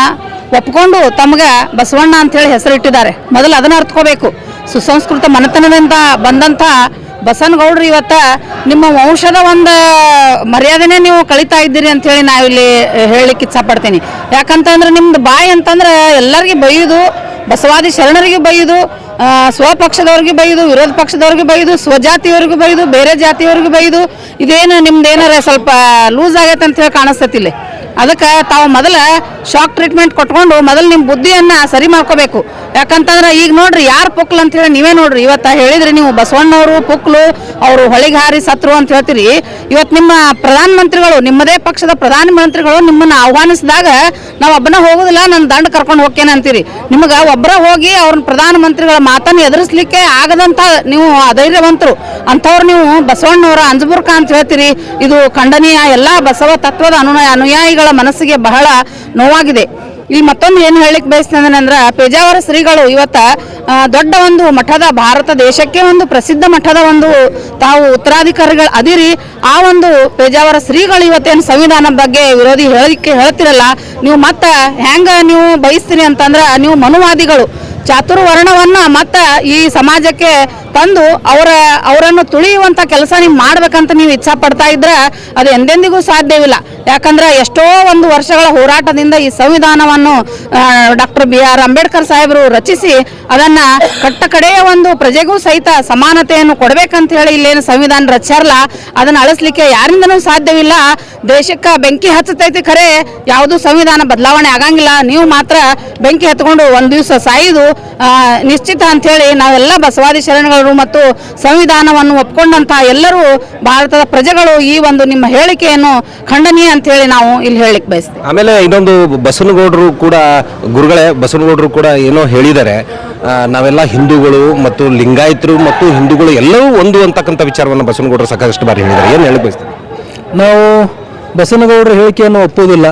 ಒಪ್ಕೊಂಡು ತಮಗೆ ಬಸವಣ್ಣ ಅಂತೇಳಿ ಹೆಸರಿಟ್ಟಿದ್ದಾರೆ. ಮೊದಲು ಅದನ್ನ ಅರ್ಥಕೋಬೇಕು ಸುಸಂಸ್ಕೃತ ಮನೆತನದಿಂದ ಬಂದಂಥ ಬಸನಗೌಡ್ರು ಇವತ್ತ ನಿಮ್ಮ ವಂಶದ ಒಂದು ಮರ್ಯಾದೆನೇ ನೀವು ಕಳಿತಾ ಇದ್ದೀರಿ ಅಂತೇಳಿ ನಾವಿಲ್ಲಿ ಹೇಳಲಿಕ್ಕೆ ಇಚ್ಛಪಡ್ತೀನಿ. ಯಾಕಂತಂದ್ರೆ ನಿಮ್ದು ಬಾಯಿ ಅಂತಂದ್ರೆ ಎಲ್ಲರಿಗೆ ಬೈಯೋದು ಬಸವಾದಿ ಶರಣರಿಗೆ ಬೈಯುದು ಸ್ವಪಕ್ಷದವ್ರಿಗೆ ಬೈದು, ವಿರೋಧ ಪಕ್ಷದವ್ರಿಗೆ ಬೈದು, ಸ್ವಜಾತಿಯವ್ರಿಗೆ ಬೈದು, ಬೇರೆ ಜಾತಿಯವ್ರಿಗೆ ಬೈದು, ಇದೇನು ನಿಮ್ದು ಏನಾರ ಸ್ವಲ್ಪ ಲೂಸ್ ಆಗೈತೆ ಅಂತ ಹೇಳಿ ಕಾಣಿಸ್ತೈತಿ ಇಲ್ಲಿ. ಅದಕ್ಕೆ ತಾವು ಮೊದಲ ಶಾಕ್ ಟ್ರೀಟ್ಮೆಂಟ್ ಕೊಟ್ಕೊಂಡು ಮೊದಲು ನಿಮ್ಮ ಬುದ್ಧಿಯನ್ನು ಸರಿ ಮಾಡ್ಕೋಬೇಕು. ಯಾಕಂತಂದ್ರೆ ಈಗ ನೋಡ್ರಿ ಯಾರು ಪುಕ್ಲು ಅಂತ ಹೇಳಿ ನೀವೇ ನೋಡ್ರಿ. ಇವತ್ತು ಹೇಳಿದ್ರಿ ನೀವು ಬಸವಣ್ಣವರು ಪುಕ್ಲು, ಅವರು ಹೊಳಿಗೆ ಹಾರಿ ಸತ್ರು ಅಂತ ಹೇಳ್ತೀರಿ. ಇವತ್ತು ನಿಮ್ಮ ಪ್ರಧಾನಮಂತ್ರಿಗಳು, ನಿಮ್ಮದೇ ಪಕ್ಷದ ಪ್ರಧಾನಮಂತ್ರಿಗಳು ನಿಮ್ಮನ್ನು ಆಹ್ವಾನಿಸಿದಾಗ ನಾವು ಒಬ್ಬನ ಹೋಗುದಿಲ್ಲ, ನನ್ನ ದಂಡ ಕರ್ಕೊಂಡು ಹೋಗ್ತೇನೆ ಅಂತೀರಿ. ನಿಮಗೆ ಒಬ್ಬರ ಹೋಗಿ ಅವ್ರನ್ನ ಪ್ರಧಾನಮಂತ್ರಿಗಳ ಮಾತನ್ನು ಎದುರಿಸ್ಲಿಕ್ಕೆ ಆಗದಂತ ನೀವು ಅಧೈರ್ಯವಂತರು. ಅಂಥವ್ರು ನೀವು ಬಸವಣ್ಣವರ ಅಂಜಬುರ್ಕ ಅಂತ ಹೇಳ್ತೀರಿ. ಇದು ಖಂಡನೀಯ ಎಲ್ಲ ಬಸವ ತತ್ವದ ಅನುಯಾಯ ಅನುಯಾಯಿಗಳ ಮನಸ್ಸಿಗೆ ಬಹಳ ನೋವಾಗಿದೆ. ಇಲ್ಲಿ ಮತ್ತೊಂದು ಏನು ಬಯಸ್ತೇನೆ ಅಂದ್ರೆ, ಪೇಜಾವರ ಶ್ರೀಗಳು ಇವತ್ತ ದೊಡ್ಡ ಒಂದು ಮಠದ ಭಾರತ ದೇಶಕ್ಕೆ ಒಂದು ಪ್ರಸಿದ್ಧ ಮಠದ ಒಂದು ತಾವು ಉತ್ತರಾಧಿಕಾರಿಗಳು ಅದಿರಿ. ಆ ಒಂದು ಪೇಜಾವರ ಶ್ರೀಗಳು ಇವತ್ತೇನು ಸಂವಿಧಾನ ಬಗ್ಗೆ ವಿರೋಧಿ ಹೇಳಿಕೆ ಹೇಳ್ತಿರಲ್ಲ, ನೀವು ಮತ್ತೆ ಹೆಂಗ ನೀವು ಬಯಸ್ತೀರಿ ಅಂತಂದ್ರೆ, ನೀವು ಮನುವಾದಿಗಳು. ಚಾತುರ್ವರ್ಣವನ್ನ ಮತ್ತ ಈ ಸಮಾಜಕ್ಕೆ ತಂದು ಅವರ, ಅವರನ್ನು ತುಳಿಯುವಂತ ಕೆಲಸ ನೀವು ಮಾಡ್ಬೇಕಂತ ನೀವು ಇಚ್ಛಾ ಪಡ್ತಾ ಇದ್ರೆ ಅದು ಎಂದೆಂದಿಗೂ ಸಾಧ್ಯವಿಲ್ಲ. ಯಾಕಂದ್ರೆ ಎಷ್ಟೋ ಒಂದು ವರ್ಷಗಳ ಹೋರಾಟದಿಂದ ಈ ಸಂವಿಧಾನವನ್ನು ಡಾಕ್ಟರ್ ಬಿ ಆರ್ ಅಂಬೇಡ್ಕರ್ ಸಾಹೇಬರು ರಚಿಸಿ ಅದನ್ನ ಕಟ್ಟ ಕಡೆಯ ಒಂದು ಪ್ರಜೆಗೂ ಸಹಿತ ಸಮಾನತೆಯನ್ನು ಕೊಡ್ಬೇಕಂತ ಹೇಳಿ ಇಲ್ಲೇನು ಸಂವಿಧಾನ ರಚಿಸಲ್ಲ. ಅದನ್ನ ಅಳಿಸ್ಲಿಕ್ಕೆ ಯಾರಿಂದನೂ ಸಾಧ್ಯವಿಲ್ಲ. ದೇಶಕ್ಕೆ ಬೆಂಕಿ ಹಚ್ಚತೈತಿ ಖರೆ. ಯಾವುದು ಸಂವಿಧಾನ ಬದಲಾವಣೆ ಆಗಂಗಿಲ್ಲ. ನೀವು ಮಾತ್ರ ಬೆಂಕಿ ಹತ್ಕೊಂಡು ಒಂದು ದಿವಸ ಸಾಯಿದು ನಿಶ್ಚಿತ ಅಂತ ಹೇಳಿ ನಾವೆಲ್ಲ ಬಸವಾದಿ ಶರಣಗಳು ಮತ್ತು ಸಂವಿಧಾನವನ್ನು ಒಪ್ಕೊಂಡಂತಹ ಎಲ್ಲರೂ ಭಾರತದ ಪ್ರಜೆಗಳು ಈ ಒಂದು ನಿಮ್ಮ ಹೇಳಿಕೆಯನ್ನು ಖಂಡನೀಯ ಅಂತ ಹೇಳಿ ನಾವು ಇಲ್ಲಿ ಹೇಳಲಿಕ್ಕೆ ಬಯಸ್ತೀವಿ. ಆಮೇಲೆ ಇನ್ನೊಂದು ಬಸವನಗೌಡರು ಕೂಡ ಗುರುಗಳೇ ಬಸವನಗೌಡರು ಕೂಡ ಏನೋ ಹೇಳಿದ್ದಾರೆ. ನಾವೆಲ್ಲ ಹಿಂದೂಗಳು ಮತ್ತು ಲಿಂಗಾಯತರು ಮತ್ತು ಹಿಂದೂಗಳು ಎಲ್ಲವೂ ಒಂದು ಅಂತಕ್ಕಂಥ ವಿಚಾರವನ್ನು ಬಸವನಗೌಡರು ಸಾಕಷ್ಟು ಬಾರಿ ಹೇಳಿದ್ದಾರೆ. ಏನು ಹೇಳಿ ಬಯಸ್ತೀವಿ ನಾವು ಬಸವನಗೌಡರ ಹೇಳಿಕೆಯನ್ನು ಒಪ್ಪುವುದಿಲ್ಲ.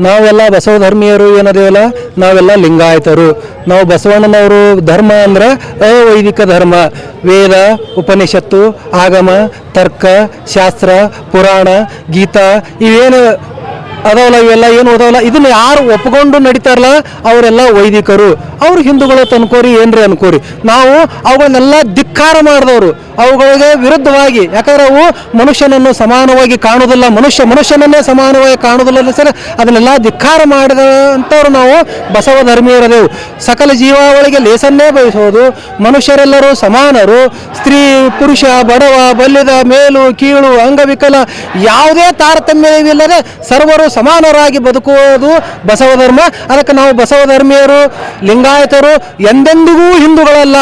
ನಾವೆಲ್ಲ ಬಸವ ಧರ್ಮೀಯರು ಏನದೇವಲ್ಲ ನಾವೆಲ್ಲ ಲಿಂಗಾಯತರು. ನಾವು ಬಸವಣ್ಣನವರು ಧರ್ಮ ಅಂದ್ರೆ ಅವೈದಿಕ ಧರ್ಮ. ವೇದ, ಉಪನಿಷತ್ತು, ಆಗಮ, ತರ್ಕ, ಶಾಸ್ತ್ರ, ಪುರಾಣ, ಗೀತಾ ಇವೇನು ಅದಾವಲ್ಲ, ಇವೆಲ್ಲ ಏನು ಓದಾವಲ್ಲ ಇದನ್ನ ಯಾರು ಒಪ್ಕೊಂಡು ನಡೀತಾರಲ್ಲ, ಅವರೆಲ್ಲ ವೈದಿಕರು. ಅವ್ರು ಹಿಂದೂಗಳ ತನ್ಕೋರಿ ಏನ್ರಿ ಅನ್ಕೋರಿ. ನಾವು ಅವುಗಳನ್ನೆಲ್ಲ ಧಿಕ್ಕಾರ ಮಾಡಿದವರು. ಅವುಗಳಿಗೆ ವಿರುದ್ಧವಾಗಿ, ಯಾಕಂದ್ರೆ ಅವು ಮನುಷ್ಯನನ್ನು ಸಮಾನವಾಗಿ ಕಾಣುವುದಿಲ್ಲ, ಮನುಷ್ಯ ಮನುಷ್ಯನನ್ನೇ ಸಮಾನವಾಗಿ ಕಾಣುವುದಿಲ್ಲ ಸರ್, ಅದನ್ನೆಲ್ಲ ಧಿಕ್ಕಾರ ಮಾಡಿದಂಥವ್ರು ನಾವು ಬಸವ ಧರ್ಮೀಯರದೇವು. ಸಕಲ ಜೀವಾವಳಿಗೆ ಲೇಸನ್ನೇ ಬಯಸೋದು ಮನುಷ್ಯರೆಲ್ಲರೂ ಸಮಾನರು, ಸ್ತ್ರೀ, ಪುರುಷ, ಬಡವ, ಬಲ್ಲಿದ, ಮೇಲು, ಕೀಳು, ಅಂಗವಿಕಲ, ಯಾವುದೇ ತಾರತಮ್ಯವಿಲ್ಲದೆ ಸರ್ವರು ಸಮಾನರಾಗಿ ಬದುಕುವುದು ಬಸವ ಧರ್ಮ. ಅದಕ್ಕೆ ನಾವು ಬಸವ ಧರ್ಮೀಯರು, ಲಿಂಗಾಯತರು ಎಂದೆಂದಿಗೂ ಹಿಂದೂಗಳಲ್ಲ.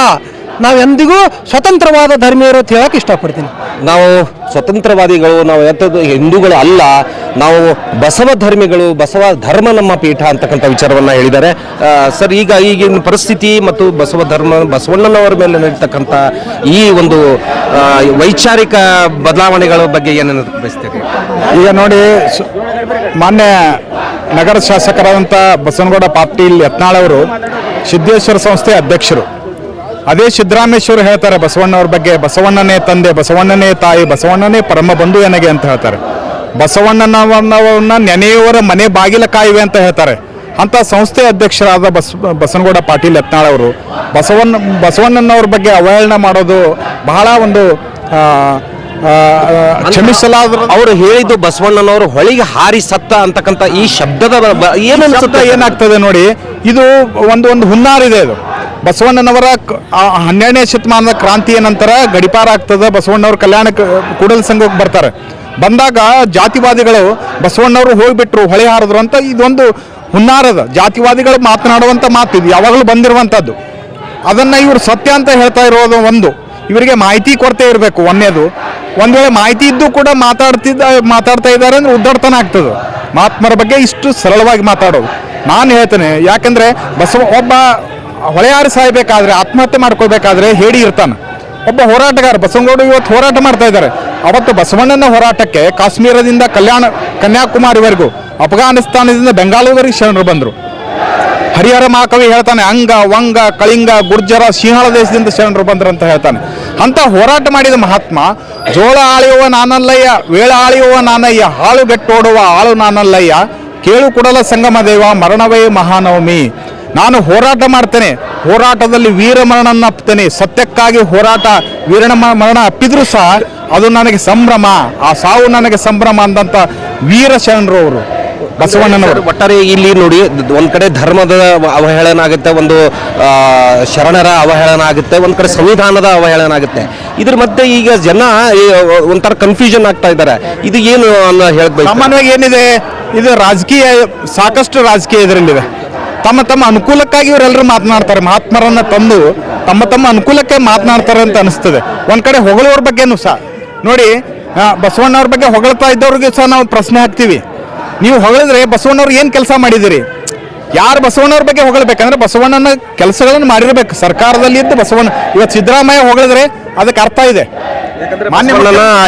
ನಾವು ಎಂದಿಗೂ ಸ್ವತಂತ್ರವಾದ ಧರ್ಮೀಯರು ಅಂತ ಹೇಳಕ್ಕೆ ಇಷ್ಟಪಡ್ತೀನಿ. ನಾವು ಸ್ವತಂತ್ರವಾದಿಗಳು ನಾವು ಎಂಥದ್ದು ಹಿಂದೂಗಳು ಅಲ್ಲ ನಾವು ಬಸವ ಧರ್ಮಿಗಳು ಬಸವ ಧರ್ಮ ನಮ್ಮ ಪೀಠ ಅಂತಕ್ಕಂಥ ವಿಚಾರವನ್ನು ಹೇಳಿದ್ದಾರೆ. ಆ, ಸರ್ ಈಗ ಈಗಿನ ಪರಿಸ್ಥಿತಿ ಮತ್ತು ಬಸವ ಧರ್ಮ ಬಸವಣ್ಣನವರ ಮೇಲೆ ನಡೀತಕ್ಕಂಥ ಈ ಒಂದು ಆ, ವೈಚಾರಿಕ ಬದಲಾವಣೆಗಳ ಬಗ್ಗೆ ಏನೇನು ಬಯಸ್ತೀರಿ? ಈಗ ನೋಡಿ ಸು- ಮಾನ್ಯ ನಗರ ಶಾಸಕರಾದಂಥ ಬಸವನಗೌಡ ಪಾಟೀಲ್ ಯತ್ನಾಳವರು ಸಿದ್ದೇಶ್ವರ ಸಂಸ್ಥೆ ಅಧ್ಯಕ್ಷರು. ಅದೇ ಸಿದ್ದರಾಮೇಶ್ವರ ಹೇಳ್ತಾರೆ, ಬಸವಣ್ಣವ್ರ ಬಗ್ಗೆ, ಬಸವಣ್ಣನೇ ತಂದೆ, ಬಸವಣ್ಣನೇ ತಾಯಿ, ಬಸವಣ್ಣನೇ ಪರಮ ಬಂಧು ಎನಗೆ ಅಂತ ಹೇಳ್ತಾರೆ. ಬಸವಣ್ಣನವನ್ನ ನೆನೆಯುವರ ಮನೆ ಬಾಗಿಲ ಕಾಯುವೆ ಅಂತ ಹೇಳ್ತಾರೆ. ಅಂತ ಸಂಸ್ಥೆ ಅಧ್ಯಕ್ಷರಾದ ಬಸ್, ಬಸನಗೌಡ ಪಾಟೀಲ್ ಯತ್ನಾಳ್ ಅವರು, ಬಸವಣ್ಣ, ಬಸವಣ್ಣನವ್ರ ಬಗ್ಗೆ ಅವಹೇಳನ ಮಾಡೋದು ಬಹಳ ಒಂದು ಆ, ಆ, ಕ್ಷಮಿಸಲಾದ ಅವರು ಹೇಳಿದ್ದು ಬಸವಣ್ಣನವರು ಹೊಳಿಗೆ ಹಾರಿ ಸತ್ತ ಅಂತಕ್ಕಂಥ ಈ ಶಬ್ದದ ಬ- ಅನ್ಸುತ್ತೆ ಏನಾಗ್ತದೆ ನೋಡಿ ಇದು ಒಂದು ಒಂದು ಹುನ್ನಾರಿದೆ ಇದು ಬಸವಣ್ಣನವರ ಹನ್ನೆರಡನೇ ಶತಮಾನದ ಕ್ರಾಂತಿಯ ನಂತರ ಗಡಿಪಾರ ಆಗ್ತದೆ ಬಸವಣ್ಣವ್ರ ಕಲ್ಯಾಣ ಕೂಡಲ ಸಂಘಕ್ಕೆ ಬರ್ತಾರೆ. ಬಂದಾಗ ಜಾತಿವಾದಿಗಳು ಬಸವಣ್ಣವರು ಹೋಗಿಬಿಟ್ರು ಹೊಳೆ ಹಾರಿದ್ರು ಅಂತ ಇದೊಂದು ಹುನ್ನಾರದ ಜಾತಿವಾದಿಗಳು ಮಾತನಾಡುವಂಥ ಮಾತು ಇದು ಯಾವಾಗಲೂ ಬಂದಿರುವಂಥದ್ದು ಅದನ್ನು ಇವರು ಸತ್ಯ ಅಂತ ಹೇಳ್ತಾ ಇರೋದು ಒಂದು. ಇವರಿಗೆ ಮಾಹಿತಿ ಕೊರತೆ ಇರಬೇಕು ಒಂದೇದು. ಒಂದು ವೇಳೆ ಮಾಹಿತಿ ಇದ್ದು ಕೂಡ ಮಾತಾಡ್ತಿದ್ದ, ಮಾತಾಡ್ತಾ ಇದ್ದಾರೆ ಅಂದ್ರೆ ಉದ್ದಡ್ತನ ಆಗ್ತದೆ. ಮಹಾತ್ಮರ ಬಗ್ಗೆ ಇಷ್ಟು ಸರಳವಾಗಿ ಮಾತಾಡೋದು. ನಾನು ಹೇಳ್ತೇನೆ, ಯಾಕಂದ್ರೆ ಬಸವ, ಒಬ್ಬ ಹೊಳೆಯಾರು ಸಾಯ್ಬೇಕಾದ್ರೆ, ಆತ್ಮಹತ್ಯೆ ಮಾಡ್ಕೋಬೇಕಾದ್ರೆ ಹೇಳಿ ಇರ್ತಾನೆ. ಒಬ್ಬ ಹೋರಾಟಗಾರ, ಬಸವನಗೌಡ ಇವತ್ತು ಹೋರಾಟ ಮಾಡ್ತಾ ಇದ್ದಾರೆ. ಅವತ್ತು ಬಸವಣ್ಣನ ಹೋರಾಟಕ್ಕೆ ಕಾಶ್ಮೀರದಿಂದ ಕಲ್ಯಾಣ, ಕನ್ಯಾಕುಮಾರಿವರೆಗೂ, ಅಫ್ಘಾನಿಸ್ತಾನದಿಂದ ಬೆಂಗಾಲೂರಿಗೆ ಶರಣರು ಬಂದರು. ಹರಿಹರ ಮಹಾಕವಿ ಹೇಳ್ತಾನೆ, ಅಂಗ, ವಂಗ, ಕಳಿಂಗ, ಗುರ್ಜರ, ಸಿಂಹಳ ದೇಶದಿಂದ ಶರಣರು ಬಂದ್ರು ಅಂತ ಹೇಳ್ತಾನೆ. ಅಂತ ಹೋರಾಟ ಮಾಡಿದ ಮಹಾತ್ಮ, ಜೋಳ ಆಳಿಯುವ ನಾನಲ್ಲಯ್ಯ, ವೇಳ ಆಳೆಯುವ ನಾನಯ್ಯ, ಹಾಳು ಬೆಟ್ಟೋಡುವ ಆಳು ನಾನಲ್ಲಯ್ಯ, ಕೇಳು ಕೊಡಲ ಸಂಗಮ ದೇವ, ಮರಣವೇ ಮಹಾನವಮಿ. ನಾನು ಹೋರಾಟ ಮಾಡ್ತೇನೆ, ಹೋರಾಟದಲ್ಲಿ ವೀರ ಮರಣನ ಅಪ್ತೇನೆ ಸತ್ಯಕ್ಕಾಗಿ ಹೋರಾಟ ವೀರನ ಮ- ಮರಣ ಅಪ್ಪಿದ್ರು ಸಹ ಅದು ನನಗೆ ಸಂಭ್ರಮ. ಆ ಸಾವು ನನಗೆ ಸಂಭ್ರಮ ಅಂದಂತ ವೀರ ಶರಣರು ಅವರು. ಬಸವಣ್ಣನವರು. ಒಟ್ಟಾರೆ ಇಲ್ಲಿ ನೋಡಿ ಒಂದ್ ಕಡೆ ಧರ್ಮದ ಅವಹೇಳನ ಆಗುತ್ತೆ ಒಂದು ಶರಣರ ಅವಹೇಳನ ಆಗುತ್ತೆ ಒಂದ್ ಕಡೆ ಸಂವಿಧಾನದ ಅವಹೇಳನ ಆಗುತ್ತೆ ಇದ್ರ ಮಧ್ಯೆ ಈಗ ಜನ ಒಂಥರ ಕನ್ಫ್ಯೂಷನ್ ಆಗ್ತಾ ಇದ್ದಾರೆ. ಇದು ಏನು ಅನ್ನೋ ಹೇಳ್ಬೇಕು ಸಾಮಾನ್ಯವಾಗಿ ಏನಿದೆ ಇದು ರಾಜಕೀಯ ಸಾಕಷ್ಟು ರಾಜಕೀಯ ಇದರಲ್ಲಿದೆ. ತಮ್ಮ ತಮ್ಮ ಅನುಕೂಲಕ್ಕಾಗಿ ಇವರೆಲ್ಲರೂ ಮಾತನಾಡ್ತಾರೆ. ಮಹಾತ್ಮರನ್ನ ತಂದು ತಮ್ಮ ತಮ್ಮ ಅನುಕೂಲಕ್ಕೆ ಮಾತನಾಡ್ತಾರೆ ಅಂತ ಅನಿಸ್ತದೆ. ಒಂದ್ ಕಡೆ ಹೊಗಳವ್ರ ಬಗ್ಗೆನೂ ಸಹ. ನೋಡಿ ಬಸವಣ್ಣವ್ರ ಬಗ್ಗೆ ಹೊಗಳ್ತಾ ಇದ್ದವ್ರಿಗೆ ಸಹ ನಾವು ಪ್ರಶ್ನೆ ಹಾಕ್ತೀವಿ. ನೀವು ಹೊಗಳಿದ್ರೆ ಬಸವಣ್ಣವ್ರು ಏನು ಕೆಲಸ ಮಾಡಿದಿರಿ? ಯಾರು ಬಸವಣ್ಣವ್ರ ಬಗ್ಗೆ ಹೊಗಳಬೇಕಂದ್ರೆ ಬಸವಣ್ಣನ ಕೆಲಸಗಳನ್ನು ಮಾಡಿರ್ಬೇಕು. ಸರ್ಕಾರದಲ್ಲಿ ಇದ್ದು ಬಸವಣ್ಣ ಇವತ್ತು ಸಿದ್ದರಾಮಯ್ಯ ಹೊಗಳಿದ್ರೆ ಅದಕ್ಕೆ ಅರ್ಥ ಇದೆ. ಮಾನ್ಯ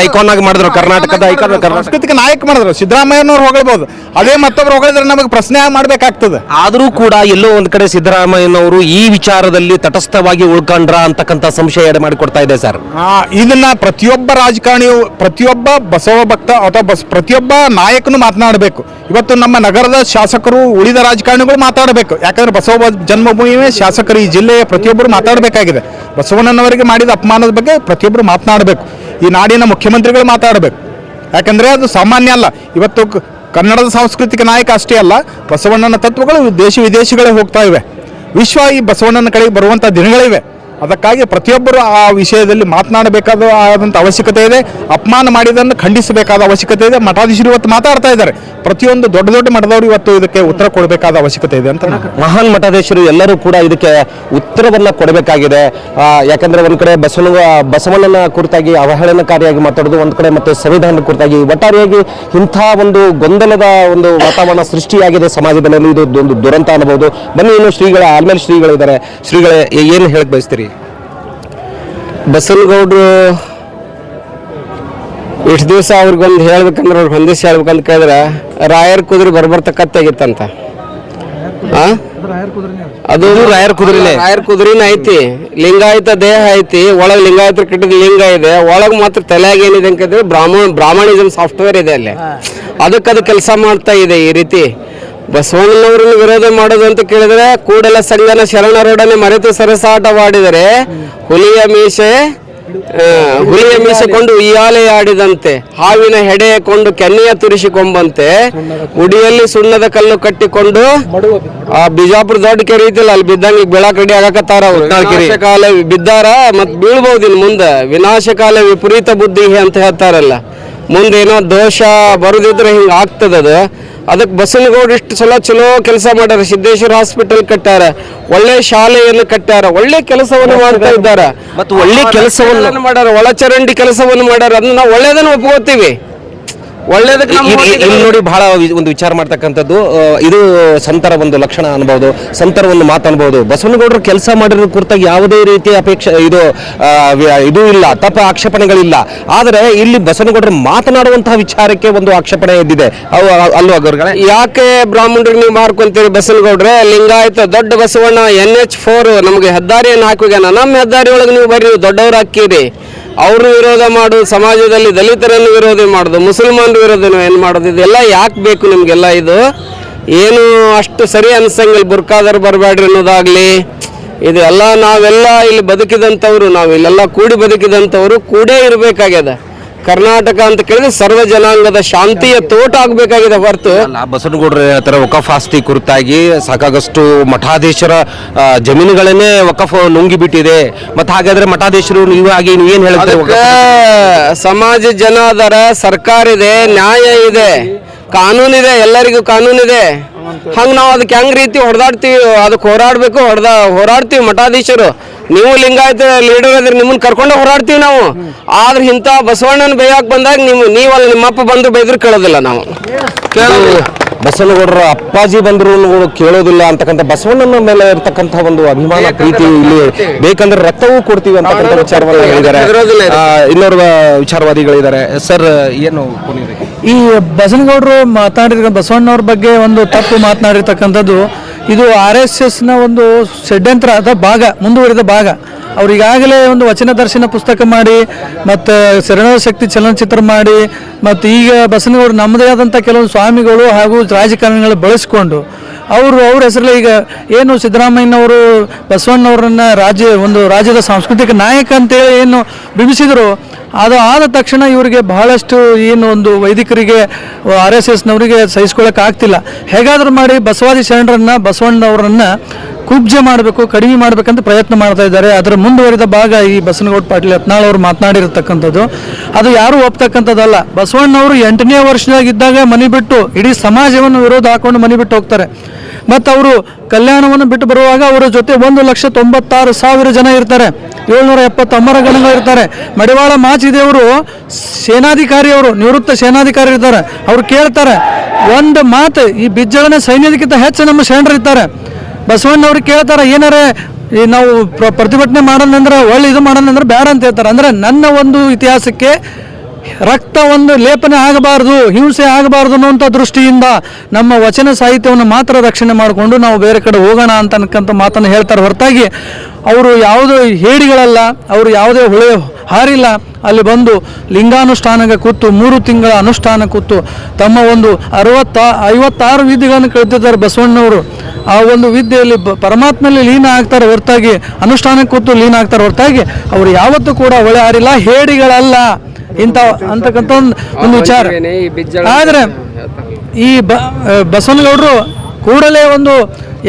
ಐಕಾನ್ ಆಗಿ ಮಾಡಿದ್ರು ಕರ್ನಾಟಕದ ಐಕಾನ್ ಸಾಂಸ್ಕೃತಿಕ ನಾಯಕ ಮಾಡಿದ್ರು. ಸಿದ್ದರಾಮಯ್ಯನವ್ರು ಹೊಗಳ್ಬೋದು. ಅದೇ ಮತ್ತೊಬ್ರು ಹೊಗಳಿದ್ರೆ ನಮಗೆ ಪ್ರಶ್ನೆ ಮಾಡ್ಬೇಕಾಗ್ತದೆ. ಆದರೂ ಕೂಡ ಎಲ್ಲೋ ಒಂದ್ ಕಡೆ ಸಿದ್ದರಾಮಯ್ಯನವರು ಈ ವಿಚಾರದಲ್ಲಿ ತಟಸ್ಥವಾಗಿ ಉಳ್ಕೊಂಡ್ರ ಅಂತಕ್ಕಂಥ ಸಂಶಯ ಎಡೆ ಮಾಡಿಕೊಡ್ತಾ ಇದೆ ಸರ್. ಇದನ್ನ ಪ್ರತಿಯೊಬ್ಬ ರಾಜಕಾರಣಿಯು ಪ್ರತಿಯೊಬ್ಬ ಬಸವ ಭಕ್ತ ಅಥವಾ ಬಸ್ ಪ್ರತಿಯೊಬ್ಬ ನಾಯಕನು ಮಾತನಾಡಬೇಕು. ಇವತ್ತು ನಮ್ಮ ನಗರದ ಶಾಸಕರು ಉಳಿದ ರಾಜಕಾರಣಿಗಳು ಮಾತಾಡಬೇಕು. ಯಾಕಂದ್ರೆ ಬಸವ ಜನ್ಮಭೂಮಿಯೇ ಶಾಸಕರು. ಈ ಜಿಲ್ಲೆಯ ಪ್ರತಿಯೊಬ್ಬರು ಮಾತಾಡಬೇಕಾಗಿದೆ. ಬಸವಣ್ಣನವರಿಗೆ ಮಾಡಿದ ಅಪಮಾನದ ಬಗ್ಗೆ ಪ್ರತಿಯೊಬ್ಬರು ಮಾತನಾಡಬೇಕು. ಈ ನಾಡಿನ ಮುಖ್ಯಮಂತ್ರಿಗಳು ಮಾತಾಡಬೇಕು. ಯಾಕಂದ್ರೆ ಅದು ಸಾಮಾನ್ಯ ಅಲ್ಲ. ಇವತ್ತು ಕನ್ನಡದ ಸಾಂಸ್ಕೃತಿಕ ನಾಯಕ ಅಷ್ಟೇ ಅಲ್ಲ, ಬಸವಣ್ಣನ ತತ್ವಗಳು ದೇಶ ವಿದೇಶಗಳೇ ಹೋಗ್ತಾ ಇವೆ. ವಿಶ್ವ ಈ ಬಸವಣ್ಣನ ಕಡೆಗೆ ಬರುವಂಥ ದಿನಗಳಿವೆ. ಅದಕ್ಕಾಗಿ ಪ್ರತಿಯೊಬ್ಬರು ಆ ವಿಷಯದಲ್ಲಿ ಮಾತನಾಡಬೇಕಾದ ಆದಂಥ ಅವಶ್ಯಕತೆ ಇದೆ. ಅಪಮಾನ ಮಾಡಿದ್ದನ್ನು ಖಂಡಿಸಬೇಕಾದ ಅವಶ್ಯಕತೆ ಇದೆ. ಮಠಾಧೀಶರು ಇವತ್ತು ಮಾತಾಡ್ತಾ ಇದ್ದಾರೆ. ಪ್ರತಿಯೊಂದು ದೊಡ್ಡ ದೊಡ್ಡ ಮಠದವರು ಇವತ್ತು ಇದಕ್ಕೆ ಉತ್ತರ ಕೊಡಬೇಕಾದ ಅವಶ್ಯಕತೆ ಇದೆ ಅಂತ ಮಹಾನ್ ಮಠಾಧೀಶರು ಎಲ್ಲರೂ ಕೂಡ ಇದಕ್ಕೆ ಉತ್ತರವನ್ನ ಕೊಡಬೇಕಾಗಿದೆ. ಯಾಕಂದ್ರೆ ಒಂದ್ ಕಡೆ ಬಸವ ಬಸವಣ್ಣನ ಕುರಿತಾಗಿ ಅವಹೇಳನಕಾರಿಯಾಗಿ ಮಾತಾಡೋದು, ಒಂದ್ ಕಡೆ ಮತ್ತೆ ಸಂವಿಧಾನದ ಕುರಿತಾಗಿ ಒಟ್ಟಾರೆಯಾಗಿ ಇಂಥ ಒಂದು ಗೊಂದಲದ ಒಂದು ವಾತಾವರಣ ಸೃಷ್ಟಿಯಾಗಿದೆ ಸಮಾಜದಲ್ಲಿ ಇದು ಒಂದು ದುರಂತ ಅನ್ನಬಹುದು. ಬನ್ನಿ ಇನ್ನು ಶ್ರೀಗಳ ಆಲ್ಮೇಲೆ ಶ್ರೀಗಳಿದ್ದಾರೆ. ಶ್ರೀಗಳೇ ಏನು ಹೇಳಕ್ ಬಯಸ್ತೀರಿ? ಬಸವನಗೌಡರು ಇಷ್ಟು ದಿವಸ ಅವ್ರಿಗೊಂದು ಹೇಳ್ಬೇಕಂದ್ರೆ ಅವ್ರಿಗೆ ಹೊಂದಿಸಿ ಹೇಳ್ಬೇಕಂತ ಕೇಳಿದ್ರೆ ರಾಯರ್ ಕುದುರೆ ಬರ್ಬರ್ತ ಕತ್ತಾಗಿತ್ತಂತ ಆ? ಅದು ರಾಯರ್ ಕುದುರೆ ರಾಯರ್ ಕುದುರೆನ. ಐತಿ. ಲಿಂಗಾಯತ ದೇಹ ಐತಿ. ಒಳಗ್ ಲಿಂಗಾಯತ ಕಟ್ಟಿದ ಲಿಂಗ ಇದೆ. ಒಳಗ್ ಮಾತ್ರ ತಲೆಯಾಗ ಏನಿದೆ ಅಂತಂದ್ರೆ ಬ್ರಾಹ್ಮಣ ಬ್ರಾಹ್ಮಣಿಸಮ್ ಸಾಫ್ಟ್ವೇರ್ ಇದೆ ಅಲ್ಲಿ. ಅದಕ್ಕೆ ಅದು ಕೆಲಸ ಮಾಡ್ತಾ ಇದೆ ಈ ರೀತಿ. ಬಸವಣ್ಣನವರನ್ನು ವಿರೋಧ ಮಾಡೋದು ಅಂತ ಕೇಳಿದ್ರೆ ಕೂಡಲ ಸಂಗನ ಶರಣರೊಡನೆ ಮರೆತು ಸರಸಾಟವಾಡಿದರೆ ಹುಲಿಯ ಮೀಸೆ ಹುಲಿಯ ಮೀಸೆಕೊಂಡು ಉಯ್ಯಾಲೆ ಆಡಿದಂತೆ ಹಾವಿನ ಹೆಡೆ ಕೊಂಡು ಕೆನ್ನೆಯ ತುರಿಸಿಕೊಂಬಂತೆ ಉಡಿಯಲ್ಲಿ ಸುಣ್ಣದ ಕಲ್ಲು ಕಟ್ಟಿಕೊಂಡು ಆ ಬಿಜಾಪುರ ದೊಡ್ಡ ಕೆರೆ ಐತಿಲ್ಲ ಅಲ್ಲಿ ಬಿದ್ದಂಗ ಬೆಳಕಡಿ ಬೆಳಕ್ ರೆಡಿ ಆಗಕತ್ತಾರ ಕಾಲ ಬಿದ್ದಾರ ಮತ್ ಬೀಳ್ಬಹುದು ಇನ್ ವಿನಾಶ ವಿನಾಶಕಾಲ ವಿಪರೀತ ಬುದ್ಧಿ ಅಂತ ಹೇಳ್ತಾರಲ್ಲ. ಮುಂದೆ ಏನೋ ದೋಷ ಬರುದಿದ್ರೆ ಹಿಂಗ ಆಗ್ತದದು ಅದಕ್ಕೆ ಬಸನಗೌಡ ಇಷ್ಟು ಸಲ ಚಲೋ ಕೆಲಸ ಮಾಡ್ಯಾರ ಸಿದ್ದೇಶ್ವರ ಹಾಸ್ಪಿಟಲ್ ಕಟ್ಟಾರ ಒಳ್ಳೆ ಶಾಲೆಯನ್ನು ಕಟ್ಟಾರ ಒಳ್ಳೆ ಕೆಲಸವನ್ನು ಮಾಡ್ತಾ ಇದ್ದಾರೆ. ಮತ್ತು ಒಳ್ಳೆ ಕೆಲಸವನ್ನು ಮಾಡ್ಯಾರ ಒಳಚರಂಡಿ ಕೆಲಸವನ್ನು ಮಾಡ್ಯಾರ ಅದನ್ನ ನಾವು ಒಳ್ಳೇದನ್ನ ಒಪ್ಕೋತೀವಿ. ಒಳ್ಳೇದಕ್ಕೆ ಇಲ್ಲಿ ನೋಡಿ ಬಹಳ ಒಂದು ವಿಚಾರ ಮಾಡ್ತಕ್ಕಂಥದ್ದು ಇದು ಸಂತರ ಒಂದು ಲಕ್ಷಣ ಅನ್ಬಹುದು ಸಂತರ ಒಂದು ಮಾತು ಅನ್ಬಹುದು ಬಸವನಗೌಡರು ಕೆಲಸ ಮಾಡಿರೋ ಕುರಿತಾಗಿ ಯಾವುದೇ ರೀತಿಯ ಅಪೇಕ್ಷೆ ಇದು ಇದು ಇಲ್ಲ ತಪ್ಪ ಆಕ್ಷೇಪಣೆಗಳಿಲ್ಲ. ಆದರೆ ಇಲ್ಲಿ ಬಸವನಗೌಡರು ಮಾತನಾಡುವಂತಹ ವಿಚಾರಕ್ಕೆ ಒಂದು ಆಕ್ಷೇಪಣೆ ಎದ್ದಿದೆ. ಅವು ಅಲ್ವಾ ಗೌರ್ಗಳೇ? ಯಾಕೆ ಬ್ರಾಹ್ಮಣರಿಗೆ ನೀವು ಮಾರ್ಕೊಂತೀರಿ ಬಸವನಗೌಡ್ರೆ? ಲಿಂಗಾಯತ ದೊಡ್ಡ ಬಸವಣ್ಣ ಎನ್ ಎಚ್ ಫೋರ್ ನಮಗೆ ಹೆದ್ದಾರಿಯನ್ನು ಹಾಕುವಾಗ. ನಮ್ಮ ಹೆದ್ದಾರಿ ಒಳಗೆ ನೀವು ಬರ್ರಿ ದೊಡ್ಡವರು ದೊಡ್ಡವ್ರು ಹಾಕಿರಿ ಅವ್ರನ್ನ ವಿರೋಧ ಮಾಡೋದು ಸಮಾಜದಲ್ಲಿ ದಲಿತರನ್ನು ವಿರೋಧ ಮಾಡೋದು ಮುಸಲ್ಮಾನ್ ವಿರೋಧ ಏನು ಮಾಡೋದು? ಇದೆಲ್ಲ ಯಾಕೆ ಬೇಕು ನಿಮಗೆಲ್ಲ ಇದು? ಏನು ಅಷ್ಟು ಸರಿ ಅನ್ಸಂಗಿಲ್ಲ ಬುರ್ಕಾದರು ಬರಬೇಡ್ರಿ ಅನ್ನೋದಾಗ್ಲಿ. ಇದೆಲ್ಲ ನಾವೆಲ್ಲ ಇಲ್ಲಿ ಬದುಕಿದಂಥವ್ರು ನಾವು ಇಲ್ಲೆಲ್ಲ ಕೂಡಿ ಬದುಕಿದಂಥವ್ರು ಕೂಡೇ ಇರಬೇಕಾಗ್ಯದ. ಕರ್ನಾಟಕ ಅಂತ ಕೇಳಿದ್ರೆ ಸರ್ವ ಜನಾಂಗದ ಶಾಂತಿಯ ತೋಟ ಆಗ್ಬೇಕಾಗಿದೆ ಹೊರತು. ಬಸವನಗೌಡರು ಹೇಳ್ತಾರೆ ವಕಫ್ ಆಸ್ತಿ ಕುರಿತಾಗಿ ಸಾಕಾಗಷ್ಟು ಮಠಾಧೀಶರ ಜಮೀನುಗಳನ್ನೇ ವಕಫ್ ನುಂಗಿ ಬಿಟ್ಟಿದೆ ಮತ್ತೆ ಹಾಗಾದ್ರೆ ಮಠಾಧೀಶರು ನೀವು ಆಗಿ ಏನ್ ಹೇಳ್ತೀರಿ ಸಮಾಜ ಜನ ಅದರ ಸರ್ಕಾರ ಇದೆ ನ್ಯಾಯ ಇದೆ ಕಾನೂನಿದೆ ಎಲ್ಲರಿಗೂ ಕಾನೂನಿದೆ ಹಂಗ ನಾವು ಅದಕ್ಕೆ ಹೆಂಗ್ ರೀತಿ ಹೊಡೆದಾಡ್ತೀವಿ ಅದಕ್ಕೆ ಹೋರಾಡ್ಬೇಕು ಹೊಡೆದ ಹೋರಾಡ್ತೀವಿ ಮಠಾಧೀಶರು. ನೀವು ಲಿಂಗಾಯತ ಲೀಡರ್ ಅದ್ರ ನಿಮ್ಮನ್ನ ಕರ್ಕೊಂಡು ಹೋರಾಡ್ತೀವಿ ನಾವು. ಆದ್ರೆ ಇಂಥ ಬಸವಣ್ಣನ ಬೈಯಾಕ್ ಬಂದಾಗ ನೀವು ನೀವಲ್ಲ ನಿಮ್ಮಪ್ಪ ಬಂದು ಬೈದ್ರು ಕೇಳೋದಿಲ್ಲ ನಾವು. ಕೇಳೋದಿಲ್ಲ. ಬಸವನಗೌಡರ ಅಪ್ಪಾಜಿ ಬಂದ್ರು ಕೇಳೋದಿಲ್ಲ ಅಂತಕ್ಕಂಥ ಬಸವಣ್ಣನ ಮೇಲೆ ಇರ್ತಕ್ಕಂಥ ಒಂದು ಅಭಿಮಾನ ಪ್ರೀತಿ ಇಲ್ಲಿ ಬೇಕಂದ್ರೆ ರಕ್ತವೂ ಕೊಡ್ತೀವಿ ಅಂತಕ್ಕಂಥ ವಿಚಾರವನ್ನ ಹೇಳಿದ್ದಾರೆ. ಇನ್ನೋರ್ವ ವಿಚಾರವಾದಿಗಳಿದ್ದಾರೆ. ಸರ್ ಏನು ಈ ಬಸವನಗೌಡರು ಮಾತಾಡಿದ ಬಸವಣ್ಣವ್ರ ಬಗ್ಗೆ ಒಂದು ತಪ್ಪು ಮಾತನಾಡಿರ್ತಕ್ಕಂಥದ್ದು. ಇದು ಆರ್ ಎಸ್ ಎಸ್ನ ಒಂದು ಷಡ್ಯಂತ್ರದ ಭಾಗ, ಮುಂದುವರಿದ ಭಾಗ. ಅವ್ರಿಗಾಗಲೇ ಒಂದು ವಚನ ದರ್ಶನ ಪುಸ್ತಕ ಮಾಡಿ, ಮತ್ತು ಶರಣರ ಶಕ್ತಿ ಚಲನಚಿತ್ರ ಮಾಡಿ, ಮತ್ತು ಈಗ ಬಸನವರು ನಮ್ಮದೇ ಆದಂಥ ಕೆಲವೊಂದು ಸ್ವಾಮಿಗಳು ಹಾಗೂ ರಾಜಕಾರಣಿಗಳು ಬಳಸಿಕೊಂಡು ಅವರು ಅವ್ರ ಹೆಸರಲ್ಲಿ ಈಗ ಏನು ಸಿದ್ದರಾಮಯ್ಯನವರು, ಬಸವಣ್ಣವರನ್ನ ರಾಜ್ಯ, ಒಂದು ರಾಜ್ಯದ ಸಾಂಸ್ಕೃತಿಕ ನಾಯಕ ಅಂತೇಳಿ ಏನು ಬಿಂಬಿಸಿದ್ರು ಅದು ಆದ ತಕ್ಷಣ ಇವರಿಗೆ ಬಹಳಷ್ಟು ಏನು ಒಂದು ವೈದಿಕರಿಗೆ, ಆರ್ ಎಸ್ ಎಸ್ನವರಿಗೆ ಸಹಿಸ್ಕೊಳ್ಳೋಕೆ ಆಗ್ತಿಲ್ಲ. ಹೇಗಾದರೂ ಮಾಡಿ ಬಸವಾದಿ ಶರಣರನ್ನ ಬಸವಣ್ಣವರನ್ನ ಕುಬ್ಜೆ ಮಾಡಬೇಕು, ಕಡಿಮೆ ಮಾಡಬೇಕಂತ ಪ್ರಯತ್ನ ಮಾಡ್ತಾ ಇದ್ದಾರೆ. ಅದರ ಮುಂದುವರಿದ ಭಾಗ ಈ ಬಸನಗೌಡ ಪಾಟೀಲ್ ಯತ್ನಾಳ್ ಅವರು ಮಾತನಾಡಿರತಕ್ಕಂಥದ್ದು. ಅದು ಯಾರೂ ಒಪ್ತಕ್ಕಂಥದ್ದಲ್ಲ. ಬಸವಣ್ಣವರು ಎಂಟನೇ ವರ್ಷದಾಗಿದ್ದಾಗ ಮನೆ ಬಿಟ್ಟು ಇಡೀ ಸಮಾಜವನ್ನು ವಿರೋಧ ಹಾಕೊಂಡು ಮನೆ ಬಿಟ್ಟು ಹೋಗ್ತಾರೆ. ಮತ್ತು ಅವರು ಕಲ್ಯಾಣವನ್ನು ಬಿಟ್ಟು ಬರುವಾಗ ಅವರ ಜೊತೆ ಒಂದು ಲಕ್ಷ ತೊಂಬತ್ತಾರು ಸಾವಿರ ಜನ ಇರ್ತಾರೆ. ಏಳ್ನೂರ ಎಪ್ಪತ್ತೊಂಬರ ಗಣಗಳು ಇರ್ತಾರೆ. ಮಡಿವಾಳ ಮಾಚಿದೇವರು ಸೇನಾಧಿಕಾರಿಯವರು ನಿವೃತ್ತ ಸೇನಾಧಿಕಾರಿ ಇರ್ತಾರೆ. ಅವರು ಕೇಳ್ತಾರೆ, ಒಂದು ಮಾತು ಈ ಬಿಜ್ಜಳನ ಸೈನ್ಯದಕ್ಕಿಂತ ಹೆಚ್ಚು ನಮ್ಮ ಶರಣರು ಇರ್ತಾರೆ. ಬಸವಣ್ಣವ್ರು ಕೇಳ್ತಾರೆ, ಏನಾರೇ, ಈ ನಾವು ಪ್ರ- ಪ್ರತಿಭಟನೆ ಮಾಡೋದಂದ್ರೆ ಒಳ್ಳೆ ಇದು ಮಾಡೋದಂದ್ರೆ ಬೇಡ ಅಂತ ಹೇಳ್ತಾರೆ. ಅಂದರೆ ನನ್ನ ಒಂದು ಇತಿಹಾಸಕ್ಕೆ ರಕ್ತ ಒಂದು ಲೇಪನೆ ಆಗಬಾರ್ದು, ಹಿಂಸೆ ಆಗಬಾರ್ದು ಅನ್ನುವಂಥ ದೃಷ್ಟಿಯಿಂದ ನಮ್ಮ ವಚನ ಸಾಹಿತ್ಯವನ್ನು ಮಾತ್ರ ರಕ್ಷಣೆ ಮಾಡಿಕೊಂಡು ನಾವು ಬೇರೆ ಕಡೆ ಹೋಗೋಣ ಅಂತ ಅನ್ಕಂತ ಮಾತನ್ನು ಹೇಳ್ತಾರೆ. ಹೊರತಾಗಿ ಅವರು ಯಾವುದೇ ಹೇಡಿಗಳಲ್ಲ, ಅವರು ಯಾವುದೇ ಹೊಳೆ ಹಾರಿಲ್ಲ. ಅಲ್ಲಿ ಬಂದು ಲಿಂಗಾನುಷ್ಠಾನಕ್ಕೆ ಕೂತು, ಮೂರು ತಿಂಗಳ ಅನುಷ್ಠಾನ ಕೂತು, ತಮ್ಮ ಒಂದು ಅರವತ್ತ, ಐವತ್ತಾರು ವಿದ್ಯೆಗಳನ್ನು ಕಲಿತಿದ್ದಾರೆ ಬಸವಣ್ಣವರು ಆ ಒಂದು ವಿದ್ಯೆಯಲ್ಲಿ ಪರಮಾತ್ಮಲ್ಲಿ ಲೀನ ಆಗ್ತಾರೆ. ಹೊರತಾಗಿ ಅನುಷ್ಠಾನಕ್ಕೆ ಕೂತು ಲೀನ ಆಗ್ತಾರೆ. ಹೊರತಾಗಿ ಅವರು ಯಾವತ್ತೂ ಕೂಡ ಹೊಳೆ ಹಾರಿಲ್ಲ, ಹೇಡಿಗಳಲ್ಲ. ಇಂಥ ಅಂತಕ್ಕಂಥ ಒಂದು ಒಂದು ವಿಚಾರ. ಆದರೆ ಈ ಬ ಬಸವನಗೌಡರು ಕೂಡಲೇ ಒಂದು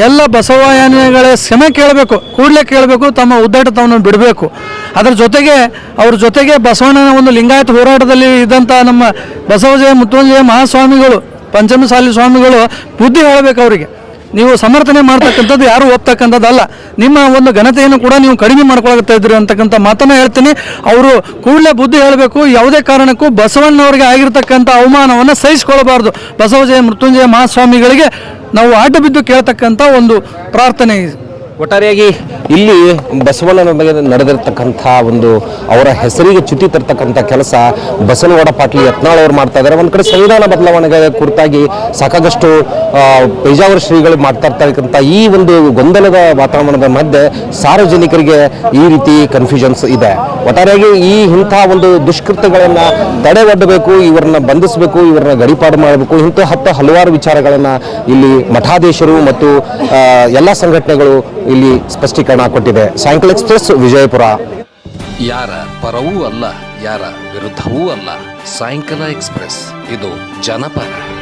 ಎಲ್ಲ ಬಸವಯಾನಿಗಳ ಕ್ಷಮೆ ಕೇಳಬೇಕು ಕೂಡಲೇ ಕೇಳಬೇಕು ತಮ್ಮ ಉದ್ದಾಟತವನ್ನು ಬಿಡಬೇಕು. ಅದರ ಜೊತೆಗೆ ಅವ್ರ ಜೊತೆಗೆ ಬಸವಣ್ಣನ ಒಂದು ಲಿಂಗಾಯತ ಹೋರಾಟದಲ್ಲಿ ಇದ್ದಂಥ ನಮ್ಮ ಬಸವಜಯ ಮುತ್ತುವಂಜಯ ಮಹಾಸ್ವಾಮಿಗಳು ಪಂಚಮಸಾಲಿ ಸ್ವಾಮಿಗಳು ಬುದ್ಧಿ ಹೇಳಬೇಕು ಅವರಿಗೆ. ನೀವು ಸಮರ್ಥನೆ ಮಾಡ್ತಕ್ಕಂಥದ್ದು ಯಾರು ಒಪ್ತಕ್ಕಂಥದ್ದಲ್ಲ ನಿಮ್ಮ ಒಂದು ಘನತೆಯನ್ನು ಕೂಡ ನೀವು ಕಡಿಮೆ ಮಾಡ್ಕೊಳ್ತಾ ಇದ್ರಿ ಅಂತಕ್ಕಂಥ ಮಾತನ್ನ ಹೇಳ್ತೀನಿ. ಅವರು ಕೂಡಲೇ ಬುದ್ಧಿ ಹೇಳಬೇಕು. ಯಾವುದೇ ಕಾರಣಕ್ಕೂ ಬಸವಣ್ಣವರಿಗೆ ಆಗಿರ್ತಕ್ಕಂಥ ಅವಮಾನವನ್ನು ಸಹಿಸಿಕೊಳ್ಳಬಾರ್ದು ಬಸವಜಯ ಮೃತ್ಯುಂಜಯ ಮಹಾಸ್ವಾಮಿಗಳಿಗೆ ನಾವು ಆಟ ಬಿದ್ದು ಕೇಳ್ತಕ್ಕಂಥ ಒಂದು ಪ್ರಾರ್ಥನೆ ಒಟ್ಟಾರೆಯಾಗಿ ಇಲ್ಲಿ ಬಸವಣ್ಣನ ಬಗ್ಗೆ ನಡೆದಿರ್ತಕ್ಕಂಥ ಒಂದು ಅವರ ಹೆಸರಿಗೆ ಚ್ಯುತಿ ತರ್ತಕ್ಕಂಥ ಕೆಲಸ ಬಸವನಗೌಡ ಪಾಟೀಲ್ ಯತ್ನಾಳ್ ಅವರು ಮಾಡ್ತಾ ಇದ್ದಾರೆ. ಒಂದು ಕಡೆ ಸಂವಿಧಾನ ಬದಲಾವಣೆಗೆ ಕುರಿತಾಗಿ ಸಾಕಾಗಷ್ಟು ಆ, ಪೇಜಾವರ ಶ್ರೀಗಳು ಮಾಡ್ತಾ ಇರ್ತಕ್ಕಂಥ ಈ ಒಂದು ಗೊಂದಲದ ವಾತಾವರಣದ ಮಧ್ಯೆ ಸಾರ್ವಜನಿಕರಿಗೆ ಈ ರೀತಿ ಕನ್ಫ್ಯೂಷನ್ಸ್ ಇದೆ. ಒಟ್ಟಾರೆಯಾಗಿ ಈ ಇಂಥ ಒಂದು ದುಷ್ಕೃತ್ಯಗಳನ್ನ ತಡೆ ಒಡ್ಡಬೇಕು ಇವರನ್ನ ಬಂಧಿಸಬೇಕು ಇವರನ್ನ ಗಡಿಪಾಡು ಮಾಡಬೇಕು ಇಂಥ ಹತ್ತು ಹಲವಾರು ವಿಚಾರಗಳನ್ನ ಇಲ್ಲಿ ಮಠಾಧೀಶರು ಮತ್ತು ಎಲ್ಲ ಸಂಘಟನೆಗಳು ಇಲ್ಲಿ ಸ್ಪಷ್ಟೀಕರಣ ಕೊಟ್ಟಿದೆ. ಸಾಯಂಕಾಲ ಎಕ್ಸ್ಪ್ರೆಸ್, ವಿಜಯಪುರ. ಯಾರ ಪರವೂ ಅಲ್ಲ, ಯಾರ ವಿರುದ್ಧವೂ ಅಲ್ಲ, ಸಾಯಂಕಾಲ ಎಕ್ಸ್ಪ್ರೆಸ್. ಇದು ಜನಪರ.